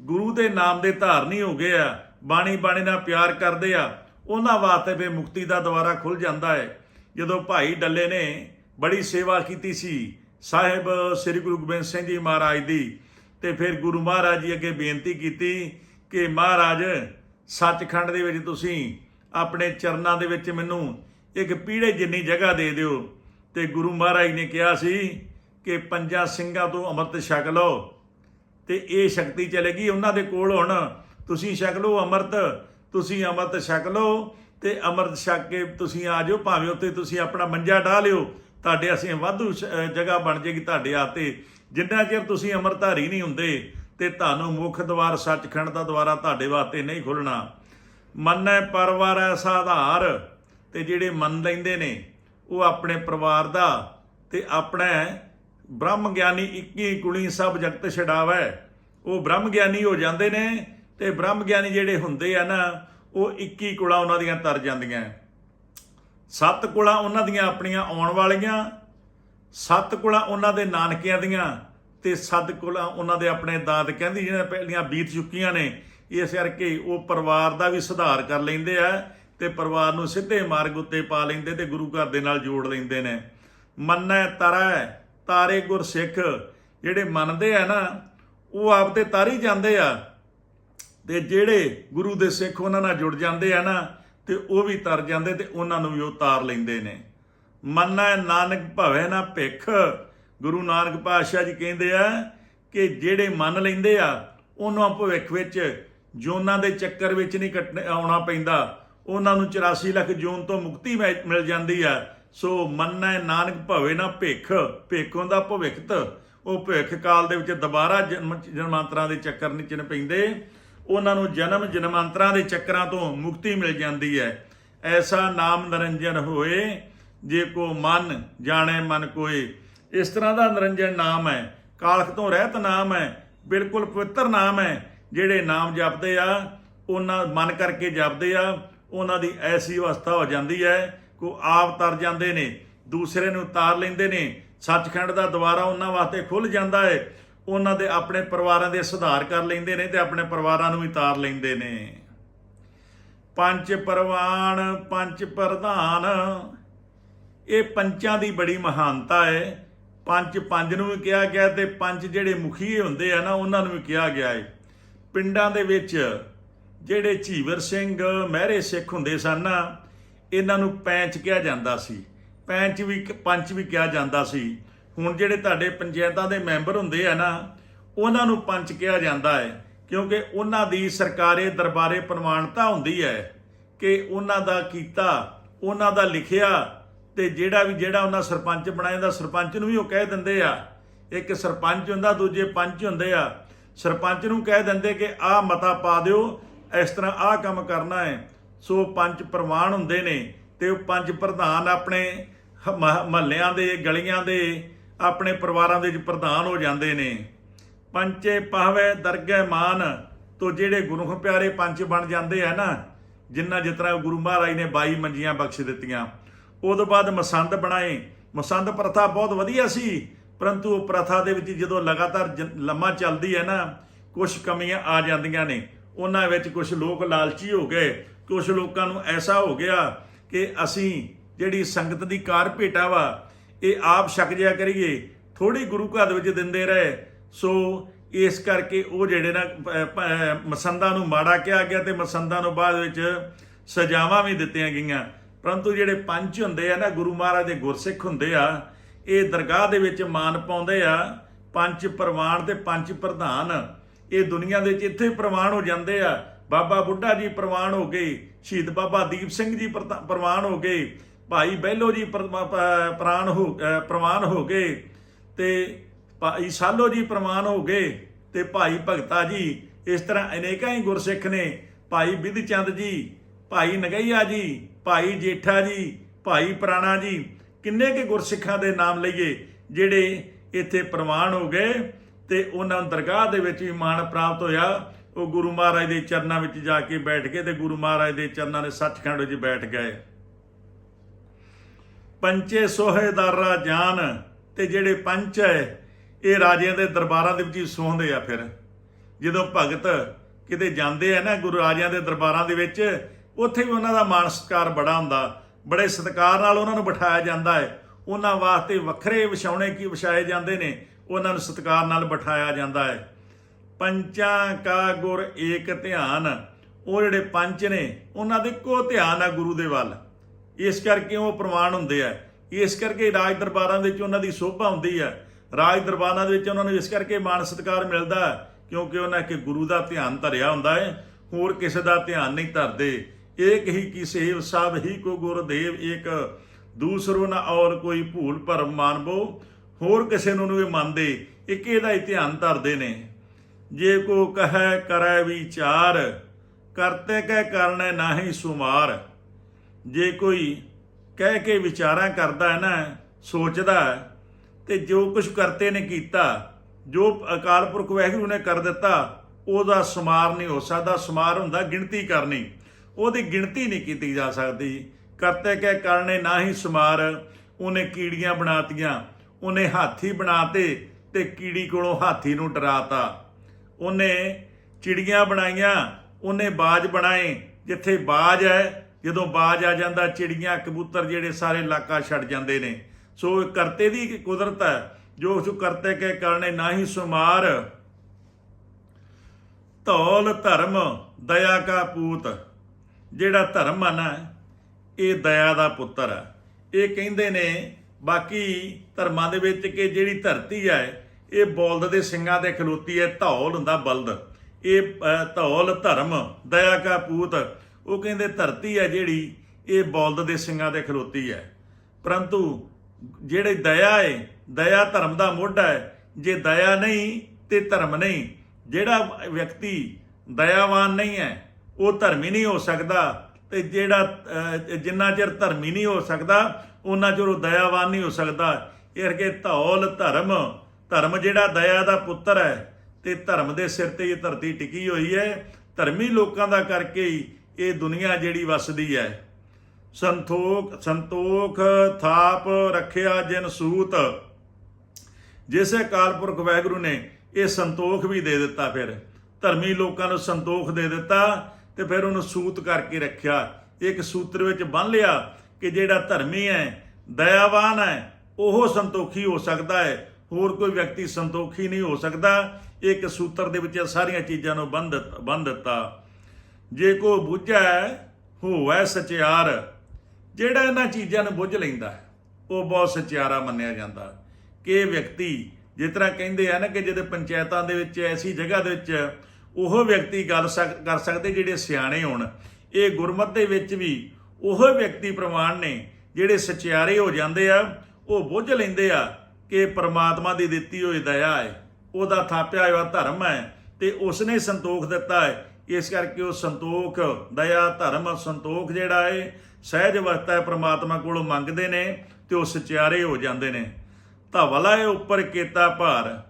ਗੁਰੂ ਦੇ ਨਾਮ ਦੇ ਧਾਰਨੀ ਹੋ ਗਏ ਆ, ਬਾਣੀ ਬਾਣੀ ਨਾਲ ਪਿਆਰ ਕਰਦੇ ਆ, ਉਹਨਾਂ ਵਾਸਤੇ ਵੀ ਮੁਕਤੀ ਦਾ ਦੁਆਰਾ ਖੁੱਲ ਜਾਂਦਾ ਹੈ। ਜਦੋਂ ਭਾਈ ਡੱਲੇ ਨੇ ਬੜੀ ਸੇਵਾ ਕੀਤੀ ਸੀ, ਸਾਹਿਬ ਸ੍ਰੀ ਗੁਰੂ ਗੋਬਿੰਦ ਸਿੰਘ ਜੀ ਮਹਾਰਾਜ ਦੀ, ਤੇ ਫਿਰ ਗੁਰੂ ਮਹਾਰਾਜ ਜੀ ਅੱਗੇ ਬੇਨਤੀ ਕੀਤੀ ਕਿ ਮਹਾਰਾਜ ਸੱਚਖੰਡ ਦੇ ਵਿੱਚ ਤੁਸੀਂ ਆਪਣੇ ਚਰਨਾਂ ਦੇ ਵਿੱਚ ਮੈਨੂੰ ਇੱਕ ਪੀੜੇ ਜਿੰਨੀ ਜਗ੍ਹਾ ਦੇ ਦਿਓ। ਤੇ ਗੁਰੂ ਮਹਾਰਾਜ ਨੇ ਕਿਹਾ ਸੀ ਕਿ ਪੰਜਾਂ ਸਿੰਘਾਂ ਤੋਂ ਅੰਮ੍ਰਿਤ ਛਕ ਲਓ। ਤੇ ਇਹ ਸ਼ਕਤੀ ਚਲੇਗੀ ਉਹਨਾਂ ਦੇ ਕੋਲ ਹੁਣ। ਤੁਸੀਂ ਛਕ ਲਓ ਅੰਮ੍ਰਿਤ, ਤੁਸੀਂ ਅੰਮ੍ਰਿਤ ਛਕ ਲਓ ਤੇ ਅੰਮ੍ਰਿਤ ਛਕ ਕੇ ਤੁਸੀਂ ਆ ਜਾਓ। ਭਾਵੇਂ ਉੱਤੇ ਤੁਸੀਂ ਆਪਣਾ ਮੰਜਾ ਢਾ ਲਿਓ, ਤੁਹਾਡੇ ਅਸੀਂ ਵਾਧੂ ਸ਼- ਜਗ੍ਹਾ ਬਣ ਜੇਗੀ ਤੁਹਾਡੇ ਆਤੇ ਜਿੰਨਾ ਚਿਰ ਤੁਸੀਂ ਅੰਮ੍ਰਿਤਧਾਰੀ ਨਹੀਂ ਹੁੰਦੇ ਤੇ ਤੁਹਾਨੂੰ ਮੁੱਖ ਦਵਾਰ ਸੱਚਖੰਡ ਦਾ ਦੁਆਰਾ ਤੁਹਾਡੇ ਵਾਸਤੇ ਨਹੀਂ ਖੁੱਲਣਾ ਮੰਨੈ ਪਰਵਾਰੈ ਸਾਧਾਰ ਤੇ ਜਿਹੜੇ ਮੰਨ ਲੈਂਦੇ ਨੇ, ਉਹ ਆਪਣੇ ਪਰਿਵਾਰ ਦਾ ਤੇ ਆਪਣਾ ਬ੍ਰਹਮ ਗਿਆਨੀ 21 ਕੁਲੀ ਸਭ ਜਗਤ ਛਡਾਵੈ। ਉਹ ਬ੍ਰਹਮ ਗਿਆਨੀ ਹੋ ਜਾਂਦੇ ਨੇ ਤੇ ਬ੍ਰਹਮ ਗਿਆਨੀ ਜਿਹੜੇ ਹੁੰਦੇ ਆ ਨਾ, ਉਹ 21 ਕੁਲਾ ਉਹਨਾਂ ਦੀਆਂ ਤਰ ਜਾਂਦੀਆਂ। ਸੱਤ ਕੁਲਾ ਉਹਨਾਂ ਦੀਆਂ ਆਪਣੀਆਂ ਆਉਣ ਵਾਲੀਆਂ, ਸੱਤ ਕੁਲਾ ਉਹਨਾਂ ਦੇ ਨਾਨਕਿਆਂ ਦੀਆਂ ਤੇ ਸੱਤ ਕੁਲਾ ਉਹਨਾਂ ਦੇ ਆਪਣੇ ਦਾਦਕਿਆਂ ਕਹਿੰਦੀ ਜਿਹੜੀਆਂ ਪਹਿਲੀਆਂ ਬੀਤ ਚੁੱਕੀਆਂ ਨੇ, ਇਸ ਕਰਕੇ ਉਹ ਪਰਿਵਾਰ ਦਾ ਵੀ ਸੁਧਾਰ ਕਰ ਲੈਂਦੇ ਆ ਤੇ ਪਰਿਵਾਰ ਨੂੰ ਸਿੱਧੇ ਮਾਰਗ ਉੱਤੇ ਪਾ ਲੈਂਦੇ ਤੇ ਗੁਰੂ ਘਰ ਦੇ ਨਾਲ ਜੋੜ ਲੈਂਦੇ ਨੇ। ਮੰਨੈ ਤਰੈ ਤਾਰੇ ਗੁਰ ਸਿੱਖ, ਜਿਹੜੇ ਮੰਨਦੇ ਆ ਨਾ, ਉਹ ਆਪ ਤੇ ਤਾਰੀ ਜਾਂਦੇ ਆ। ਤੇ ਜਿਹੜੇ ਗੁਰੂ ਦੇ ਸਿੱਖ ਉਹਨਾਂ ਨਾਲ ਜੁੜ ਜਾਂਦੇ ਆ ਨਾ, ਤੇ ਉਹ ਵੀ ਤਰ ਜਾਂਦੇ ਤੇ ਉਹਨਾਂ ਨੂੰ ਵੀ ਉਹ ਤਾਰ ਲੈਂਦੇ ਨੇ। ਮੰਨੈ ਨਾਨਕ ਭਵੇ ਨਾ ਭਿੱਖ ਗੁਰੂ ਨਾਨਕ ਪਾਤਸ਼ਾਹ ਜੀ ਕਹਿੰਦੇ ਆ ਕਿ ਜਿਹੜੇ ਮੰਨ ਲੈਂਦੇ ਆ, ਉਹਨਾਂ ਭਵਿੱਖ ਵਿੱਚ ਜੋਨਾਂ ਦੇ ਚੱਕਰ ਵਿੱਚ ਨਹੀਂ ਕੱਟਣ, ਆਉਣਾ ਪੈਂਦਾ। ਉਹਨਾਂ ਨੂੰ 84 ਲੱਖ ਜੂਨ ਤੋਂ ਮੁਕਤੀ ਮਿ- ਮਿਲ ਜਾਂਦੀ ਆ। ਸੋ ਮੰਨੈ ਨਾਨਕ ਭਵੇ ਨਾ ਭਿਖ ਭਿਖ ਦਾ ਭਵਿੱਖਤ। ਉਹ ਭਵਿੱਖ ਕਾਲ ਦੇ ਵਿੱਚ ਦੁਬਾਰਾ ਜਨਮ, ਜਨਮਾਂਤਰਾਂ ਦੇ ਚੱਕਰ ਨਹੀਂ ਚਨ ਪੈਂਦੇ। ਉਹਨਾਂ ਨੂੰ ਜਨਮ, ਜਨਮਾਂਤਰਾਂ ਦੇ ਚੱਕਰਾਂ ਤੋਂ ਮੁਕਤੀ ਮਿਲ ਜਾਂਦੀ ਹੈ। ਐਸਾ ਨਾਮ ਨਿਰੰਜਨ ਹੋਏ, ਜੇ ਕੋ ਮਨ ਜਾਣੇ ਮਨ ਕੋਏ। ਇਸ ਤਰ੍ਹਾਂ ਦਾ ਨਿਰੰਜਨ ਨਾਮ ਹੈ। ਕਾਲਖ ਤੋਂ ਰਹਿਤ ਨਾਮ ਹੈ। ਬਿਲਕੁਲ ਪਵਿੱਤਰ ਨਾਮ ਹੈ। ਜਿਹੜੇ ਨਾਮ ਜਪਦੇ ਆ, ਉਹਨਾਂ ਮਨ ਕਰਕੇ ਜਪਦੇ ਆ, ਉਹਨਾਂ ਦੀ ਐਸੀ ਅਵਸਥਾ ਹੋ ਜਾਂਦੀ ਹੈ ਕੋ ਆਪ ਤਰ ਜਾਂਦੇ ਨੇ, ਦੂਸਰੇ ਨੂੰ ਤਾਰ ਲੈਂਦੇ ਨੇ। ਸੱਚਖੰਡ ਦਾ ਦੁਆਰਾ ਉਹਨਾਂ ਵਾਸਤੇ ਖੁੱਲ ਜਾਂਦਾ ਹੈ। ਉਹਨਾਂ ਦੇ ਆਪਣੇ ਪਰਿਵਾਰਾਂ ਦੇ ਸੁਧਾਰ ਕਰ ਲੈਂਦੇ ਨੇ ਤੇ ਆਪਣੇ ਪਰਿਵਾਰਾਂ ਨੂੰ ਵੀ ਤਾਰ ਲੈਂਦੇ ਨੇ। ਪੰਜ ਪਰਵਾਨ, ਪੰਜ ਪ੍ਰਧਾਨ। ਇਹ ਪੰਚਾਂ ਦੀ ਬੜੀ ਮਹਾਨਤਾ ਹੈ। ਪੰਜ ਪੰਜ ਨੂੰ ਵੀ ਕਿਹਾ ਗਿਆ ਤੇ ਪੰਜ ਜਿਹੜੇ ਮੁਖੀਏ ਹੁੰਦੇ ਆ ਨਾ, ਉਹਨਾਂ ਨੂੰ ਵੀ ਕਿਹਾ ਗਿਆ ਏ। ਪਿੰਡਾਂ ਦੇ ਵਿੱਚ ਜਿਹੜੇ ਝੀਵਰ ਸਿੰਘ, ਮਹਿਰੇ ਸਿੱਖ ਹੁੰਦੇ ਸਨ ਨਾ, ਇਹਨਾਂ ਨੂੰ ਪੈਂਚ ਕਿਹਾ ਜਾਂਦਾ ਸੀ। ਪੈਂਚ ਵੀ, ਪੰਚ ਵੀ ਕਿਹਾ ਜਾਂਦਾ ਸੀ। ਹੁਣ ਜਿਹੜੇ ਤੁਹਾਡੇ ਪੰਚਾਇਤਾਂ ਦੇ ਮੈਂਬਰ ਹੁੰਦੇ ਆ ਨਾ, ਉਹਨਾਂ ਨੂੰ ਪੰਚ ਕਿਹਾ ਜਾਂਦਾ ਹੈ ਕਿਉਂਕਿ ਉਹਨਾਂ ਦੀ ਸਰਕਾਰੇ ਦਰਬਾਰੇ ਪ੍ਰਮਾਣਤਾ ਹੁੰਦੀ ਹੈ ਕਿ ਉਹਨਾਂ ਦਾ ਕੀਤਾ, ਉਹਨਾਂ ਦਾ ਲਿਖਿਆ ਤੇ ਜਿਹੜਾ ਵੀ ਜਿਹੜਾ ਉਹਨਾਂ ਸਰਪੰਚ ਬਣਾਇਆ ਦਾ ਸਰਪੰਚ ਨੂੰ ਵੀ ਉਹ ਕਹਿ ਦਿੰਦੇ ਆ। ਇੱਕ ਸਰਪੰਚ ਹੁੰਦਾ, ਦੂਜੇ ਪੰਚ ਹੁੰਦੇ ਆ। ਸਰਪੰਚ ਨੂੰ ਕਹਿ ਦਿੰਦੇ ਕਿ ਆਹ ਮਤਾ ਪਾ ਦਿਓ, ਇਸ ਤਰ੍ਹਾਂ ਆਹ ਕੰਮ ਕਰਨਾ ਹੈ। ਸੋ ਪੰਜ ਪ੍ਰਵਾਨ ਹੁੰਦੇ ਨੇ ਤੇ ਉਹ ਪੰਜ ਪ੍ਰਧਾਨ ਆਪਣੇ ਮਹੱਲਿਆਂ ਦੇ, ਗਲੀਆਂ ਦੇ, ਆਪਣੇ ਪਰਿਵਾਰਾਂ ਦੇ ਵਿੱਚ ਪ੍ਰਧਾਨ ਹੋ ਜਾਂਦੇ ਨੇ। ਪੰਚੇ ਪਾਵੇ ਦਰਗਹਿ ਮਾਨ, ਤੋਂ ਜਿਹੜੇ ਗੁਰੂ ਪਿਆਰੇ ਪੰਚ ਬਣ ਜਾਂਦੇ ਆ ਨਾ ਜਿੰਨਾ ਜਿਤਨਾ ਗੁਰੂ ਮਹਾਰਾਜ ਨੇ 22 ਮੰਜੀਆਂ ਬਖਸ਼ ਦਿੱਤੀਆਂ। ਉਦੋਂ ਬਾਅਦ ਮਸੰਦ ਬਣਾਏ। ਮਸੰਦ ਪ੍ਰਥਾ ਬਹੁਤ ਵਧੀਆ ਸੀ, ਪਰੰਤੂ ਉਹ ਪ੍ਰਥਾ ਦੇ ਵਿੱਚ ਜਦੋਂ ਲਗਾਤਾਰ ਜ- ਲੰਮਾ ਚੱਲਦੀ ਹੈ ਨਾ ਕੁਝ ਕਮੀਆਂ ਆ ਜਾਂਦੀਆਂ ਨੇ। ਉਹਨਾਂ ਵਿੱਚ ਕੁਝ ਲੋਕ ਲਾਲਚੀ ਹੋ ਗਏ। ਕੁਝ ਲੋਕਾਂ ਨੂੰ ਐਸਾ ਹੋ ਗਿਆ ਕਿ ਅਸੀਂ ਜਿਹੜੀ ਸੰਗਤ ਦੀ ਕਾਰ ਭੇਟਾ ਵਾ, ਇਹ ਆਪ ਛਕ ਜਿਆ ਕਰੀਏ। ਥੋੜੀ ਗੁਰੂ ਘਰ ਦੇ ਵਿੱਚ ਦਿੰਦੇ ਰਹੇ। ਸੋ ਇਸ ਕਰਕੇ ਉਹ ਜਿਹੜੇ ਨਾ ਮਸੰਦਾਂ ਨੂੰ ਮਾੜਾ ਕਿਹਾ ਗਿਆ ਤੇ ਮਸੰਦਾਂ ਨੂੰ ਬਾਅਦ ਵਿੱਚ ਸਜ਼ਾਵਾਂ ਵੀ ਦਿੱਤੀਆਂ ਗਈਆਂ। ਪਰੰਤੂ ਜਿਹੜੇ ਪੰਚ ਹੁੰਦੇ ਆ ਨਾ, ਗੁਰੂ ਮਹਾਰਾਜ ਦੇ ਗੁਰਸਿੱਖ ਹੁੰਦੇ ਆ, ਇਹ ਦਰਗਾਹ ਦੇ ਵਿੱਚ ਮਾਨ ਪਾਉਂਦੇ ਆ, ਪੰਜ ਪ੍ਰਵਾਨ ਤੇ ਪੰਜ ਪ੍ਰਧਾਨ। ਇਹ ਦੁਨੀਆ ਦੇ ਵਿੱਚ ਇੱਥੇ ਪ੍ਰਵਾਨ ਹੋ ਜਾਂਦੇ ਆ। ਬਾਬਾ ਬੁੱਢਾ ਜੀ ਪ੍ਰਵਾਨ ਹੋ ਗਏ, ਸ਼ਹੀਦ ਬਾਬਾ ਦੀਪ ਸਿੰਘ ਜੀ ਪ੍ਰਤਾ- ਪ੍ਰਵਾਨ ਹੋ ਗਏ, ਭਾਈ ਬਹਿਲੋ ਜੀ ਪ੍ਰ- ਪ- ਹੋ, ਅਹ, ਪ੍ਰਵਾਨ ਹੋ ਗਏ ਤੇ ਭਾਈ ਸਾਲੋ ਜੀ ਪ੍ਰਵਾਨ ਹੋ ਗਏ ਤੇ ਭਾਈ ਭਗਤਾ ਜੀ। ਇਸ ਤਰ੍ਹਾਂ ਅਨੇਕਾਂ ਹੀ ਗੁਰਸਿੱਖ ਨੇ, ਭਾਈ ਬਿਧ ਚੰਦ ਜੀ, ਭਾਈ ਨਗਈਆ ਜੀ ਭਾਈ ਜੇਠਾ ਜੀ, ਭਾਈ ਪ੍ਰਾਣਾ ਜੀ, ਕਿੰਨੇ ਕੇ ਗੁਰਸਿੱਖਾਂ ਦੇ ਨਾਮ ਲਈਏ ਜਿਹੜੇ ਇੱਥੇ ਪ੍ਰਵਾਨ ਹੋ ਗਏ ਤੇ ਉਹਨਾਂ ਨੂੰ ਦਰਗਾਹ ਦੇ ਵਿੱਚ ਵੀ ਮਾਣ ਪ੍ਰਾਪਤ ਹੋਇਆ। ਉਹ ਗੁਰੂ ਮਹਾਰਾਜ ਦੇ ਚਰਨਾਂ ਵਿੱਚ ਜਾ ਕੇ ਬੈਠ ਗਏ ਤੇ ਗੁਰੂ ਮਹਾਰਾਜ ਦੇ ਚਰਨਾਂ ਦੇ ਸੱਚਖੰਡ ਵਿੱਚ ਬੈਠ ਗਏ। ਪੰਚੇ ਸੋਹੇਦਾਰਾ ਜਾਨ ਤੇ ਜਿਹੜੇ ਪੰਚ ਹੈ ਇਹ ਰਾਜਿਆਂ ਦੇ ਦਰਬਾਰਾਂ ਦੇ ਵਿੱਚ ਹੀ ਸੌਂਦੇ ਆ ਫਿਰ। ਜਦੋਂ ਭਗਤ ਕਿਤੇ ਜਾਂਦੇ ਆ ਨਾ ਗੁਰੂ ਰਾਜਿਆਂ ਦੇ ਦਰਬਾਰਾਂ ਦੇ ਵਿੱਚ ਉੱਥੇ ਵੀ ਉਹਨਾਂ ਦਾ ਮਾਣ ਸਤਿਕਾਰ ਬੜਾ ਹੁੰਦਾ, ਬੜੇ ਸਤਿਕਾਰ ਨਾਲ ਉਹਨਾਂ ਨੂੰ ਬਿਠਾਇਆ ਜਾਂਦਾ ਹੈ। ਉਹਨਾਂ ਵਾਸਤੇ ਵੱਖਰੇ ਵਿਛਾਉਣੇ ਕੀ ਵਿਛਾਏ ਜਾਂਦੇ ਨੇ, ਉਹਨਾਂ ਨੂੰ ਸਤਿਕਾਰ ਨਾਲ ਬਿਠਾਇਆ ਜਾਂਦਾ ਹੈ। ਪੰਚਾਂ ਕਾ ਗੁਰ ਏਕ ਧਿਆਨ, ਉਹ ਜਿਹੜੇ ਪੰਚ ਨੇ, ਉਹਨਾਂ ਦੇ ਕੋ ਧਿਆਨ ਆ ਗੁਰੂ ਦੇ ਵੱਲ। ਇਸ ਕਰਕੇ ਉਹ ਪ੍ਰਮਾਣ ਹੁੰਦੇ ਆ। ਇਸ ਕਰਕੇ ਰਾਜ ਦਰਬਾਰਾਂ ਵਿੱਚ ਉਹਨਾਂ ਦੀ ਸੋਭਾ ਹੁੰਦੀ ਹੈ ਰਾਜ ਦਰਬਾਰਾਂ ਦੇ ਵਿੱਚ ਉਹਨਾਂ ਨੂੰ ਇਸ ਕਰਕੇ ਮਾਣ ਸਤਿਕਾਰ ਮਿਲਦਾ, ਕਿਉਂਕਿ ਉਹਨਾਂ ਕੇ ਗੁਰੂ ਦਾ ਧਿਆਨ ਧਰਿਆ ਹੁੰਦਾ ਹੈ। ਹੋਰ ਕਿਸੇ ਦਾ ਧਿਆਨ ਨਹੀਂ ਧਰਦੇ। ਏਕ ਹੀ ਕੀ ਸੇਵ ਸਭ ਹੀ ਕੋ ਗੁਰਦੇਵ ਇੱਕ ਦੂਸਰੋ ਨਾ ਔਰ ਕੋਈ ਭੂਲ ਭਰਮ ਮਾਨਬੋ ਹੋਰ ਕਿਸੇ ਨੂੰ ਨਹੀਂ ਮੰਨਦੇ ਇੱਕ ਇਹਦਾ ਹੀ ਧਿਆਨ ਧਰਦੇ ਨੇ। ਜੇ ਕੋ ਕਹੈ ਕਰੈ ਵਿਚਾਰ ਕਰਤੇ ਕਹਿ ਕਰਨੇ ਨਾਹੀ ਸੁਮਾਰ। ਜੇ ਕੋਈ ਕਹਿ ਕੇ ਵਿਚਾਰਾਂ ਕਰਦਾ ਹੈ ਨਾ ਸੋਚਦਾ ਹੈ, ਤੇ ਜੋ ਕੁਝ ਕਰਤੇ ਨੇ ਕੀਤਾ ਜੋ ਅਕਾਲ ਪੁਰਖ ਵਾਹਿਗੁਰੂ ਨੇ ਕਰ ਦਿੱਤਾ ਉਹਦਾ ਸਮਾਰ ਨਹੀਂ ਹੋ ਸਕਦਾ ਸਮਾਰ ਹੁੰਦਾ ਗਿਣਤੀ ਕਰਨੀ। ਉਹਦੀ ਗਿਣਤੀ ਨਹੀਂ ਕੀਤੀ ਜਾ ਸਕਦੀ। ਕਰਤੇ ਕਹਿ ਕਰਨੇ ਨਾ ਹੀ ਸਮਾਰ, ਉਹਨੇ ਕੀੜੀਆਂ ਬਣਾਤੀਆਂ, ਉਹਨੇ ਹਾਥੀ ਬਣਾਤੇ ਤੇ ਕੀੜੀ ਕੋਲੋਂ ਹਾਥੀ ਨੂੰ ਡਰਾਤਾ। ਉਹਨੇ ਚਿੜੀਆਂ ਬਣਾਈਆਂ, ਉਹਨੇ ਬਾਜ ਬਣਾਏ, ਜਿੱਥੇ ਬਾਜ ਹੈ, ਜਦੋਂ ਬਾਜ ਆ ਜਾਂਦਾ, ਚਿੜੀਆਂ, ਕਬੂਤਰ ਜਿਹੜੇ ਸਾਰੇ ਇਲਾਕਾ ਛੱਡ ਜਾਂਦੇ ਨੇ। ਸੋ ਇਹ ਕਰਤੇ ਦੀ ਕੁਦਰਤ ਹੈ, ਜੋ ਉਸ ਕਰਤੇ ਕੇ ਕਰਨੇ ਨਾ ਹੀ ਸੁਮਾਰ। ਧੌਲ ਧਰਮ, ਦਇਆ ਕਾ ਪੂਤ। ਜਿਹੜਾ ਧਰਮ ਆ ਨਾ, ਇਹ ਦਇਆ ਦਾ ਪੁੱਤਰ ਹੈ ਇਹ ਕਹਿੰਦੇ ਨੇ, ਬਾਕੀ ਧਰਮਾਂ ਦੇ ਵਿੱਚ ਕਿ ਜਿਹੜੀ ਧਰਤੀ ਹੈ ਇਹ ਬੌਲਦ ਦੇ ਸਿੰਘਾਂ ਤੇ ਖਲੋਤੀ ਹੈ, ਧੌਲ ਹੁੰਦਾ ਬਲਦ। ਇਹ ਧੌਲ, ਧਰਮ, ਦਇਆ ਕਾ ਪੂਤ, ਉਹ ਕਹਿੰਦੇ ਧਰਤੀ ਹੈ ਜਿਹੜੀ, ਇਹ ਬੌਲਦ ਦੇ ਸਿੰਘਾਂ ਤੇ ਖਲੋਤੀ ਹੈ। ਪਰੰਤੂ ਜਿਹੜੇ ਦਇਆ ਹੈ ਦਇਆ ਧਰਮ ਦਾ ਮੋਢਾ ਹੈ, ਜੇ ਦਇਆ ਨਹੀਂ ਤੇ ਧਰਮ ਨਹੀਂ। ਜਿਹੜਾ ਵਿਅਕਤੀ ਦਇਆਵਾਨ ਨਹੀਂ ਹੈ ਉਹ ਧਰਮੀ ਨਹੀਂ ਹੋ ਸਕਦਾ ਤੇ ਜਿਹੜਾ ਜਿੰਨਾ ਚਿਰ ਧਰਮੀ ਨਹੀਂ ਹੋ ਸਕਦਾ ਉਹਨਾਂ ਚਿਰ ਉਹ ਦਇਆਵਾਨ ਨਹੀਂ ਹੋ ਸਕਦਾ। ਇਹ ਕਰਕੇ ਧੌਲ ਧਰਮ ਧਰਮ ਜਿਹੜਾ ਦਇਆ ਦਾ ਪੁੱਤਰ ਹੈ ਤੇ ਧਰਮ ਦੇ ਸਿਰ ਤੇ ਇਹ ਧਰਤੀ ਟਿਕੀ ਹੋਈ ਹੈ। ਧਰਮੀ ਲੋਕਾਂ ਦਾ ਕਰਕੇ ਹੀ ਇਹ ਦੁਨੀਆ ਜਿਹੜੀ ਵਸਦੀ ਹੈ। ਸੰਤੋਖ ਸੰਤੋਖ ਥਾਪ ਰੱਖਿਆ ਜਿਨ ਸੂਤ। ਜਿਸੇ ਕਾਲਪੁਰਖ ਵਾਹਿਗੁਰੂ ਨੇ ਇਹ ਸੰਤੋਖ ਵੀ ਦੇ ਦਿੱਤਾ ਫਿਰ। ਧਰਮੀ ਲੋਕਾਂ ਨੂੰ ਸੰਤੋਖ ਦੇ ਦਿੱਤਾ। ਤੇ ਫਿਰ ਉਹਨੂੰ ਸੂਤ ਕਰਕੇ ਰੱਖਿਆ। ਇੱਕ ਸੂਤਰ ਵਿੱਚ ਬੰਨ ਲਿਆ ਕਿ ਜਿਹੜਾ ਧਰਮੀ ਹੈ, ਦਇਆਵਾਨ ਹੈ, ਉਹ ਸੰਤੋਖੀ ਹੋ ਸਕਦਾ ਹੈ। ਹੋਰ ਕੋਈ ਵਿਅਕਤੀ ਸੰਤੋਖੀ ਨਹੀਂ ਹੋ ਸਕਦਾ। ਇੱਕ ਸੂਤਰ ਦੇ ਵਿੱਚ ਇਹ ਸਾਰੀਆਂ ਚੀਜ਼ਾਂ ਨੂੰ ਬੰਨ ਦਿੱਤਾ ਬੰਨ ਦਿੱਤਾ। ਜੇ ਕੋ ਬੁੱਝੈ, ਹੋਵੈ ਸਚਿਆਰ। ਜਿਹੜਾ ਇਹਨਾਂ ਚੀਜ਼ਾਂ ਨੂੰ ਬੁੱਝ ਲੈਂਦਾ ਉਹ ਬਹੁਤ ਸਚਿਆਰਾ ਮੰਨਿਆ ਜਾਂਦਾ। ਕਿ ਇਹ ਵਿਅਕਤੀ ਜਿਸ ਤਰ੍ਹਾਂ ਕਹਿੰਦੇ ਆ ਨਾ ਕਿ ਜਿਹਦੇ ਪੰਚਾਇਤਾਂ ਦੇ ਵਿੱਚ, ਐਸੀ ਜਗ੍ਹਾ ਦੇ ਵਿੱਚ ਉਹ ਵਿਅਕਤੀ ਗੱਲ ਸਕ- ਕਰ ਸਕਦੇ ਜਿਹੜੇ ਸਿਆਣੇ ਹੋਣ। ਇਹ ਗੁਰਮਤ ਦੇ ਵਿੱਚ ਵੀ ਉਹ ਵਿਅਕਤੀ ਪ੍ਰਮਾਣ ਨੇ, ਜਿਹੜੇ ਸਚਿਆਰੇ ਹੋ ਜਾਂਦੇ ਆ, ਉਹ ਬੁੱਝ ਲੈਂਦੇ ਆ ਕਿ ਪ੍ਰਮਾਤਮਾ ਦੀ ਦਿੱਤੀ ਹੋਈ ਦਇਆ ਹੈ। ਉਹਦਾ ਥਾਪਿਆ ਹੋਇਆ ਧਰਮ ਹੈ ਤੇ ਉਸਨੇ ਸੰਤੋਖ ਦਿੱਤਾ ਹੈ। ਇਸ ਕਰਕੇ ਉਹ ਸੰਤੋਖ, ਦਇਆ, ਧਰਮ, ਸੰਤੋਖ ਜਿਹੜਾ ਹੈ, ਸਹਿਜ ਵਸਤਾ ਹੈ ਪ੍ਰਮਾਤਮਾ ਕੋਲੋਂ ਮੰਗਦੇ ਨੇ ਤੇ ਉਹ ਸਚਿਆਰੇ ਹੋ ਜਾਂਦੇ ਨੇ। ਧਵਲਾ ਹੈ ਉੱਪਰ ਕੀਤਾ ਭਾਰ।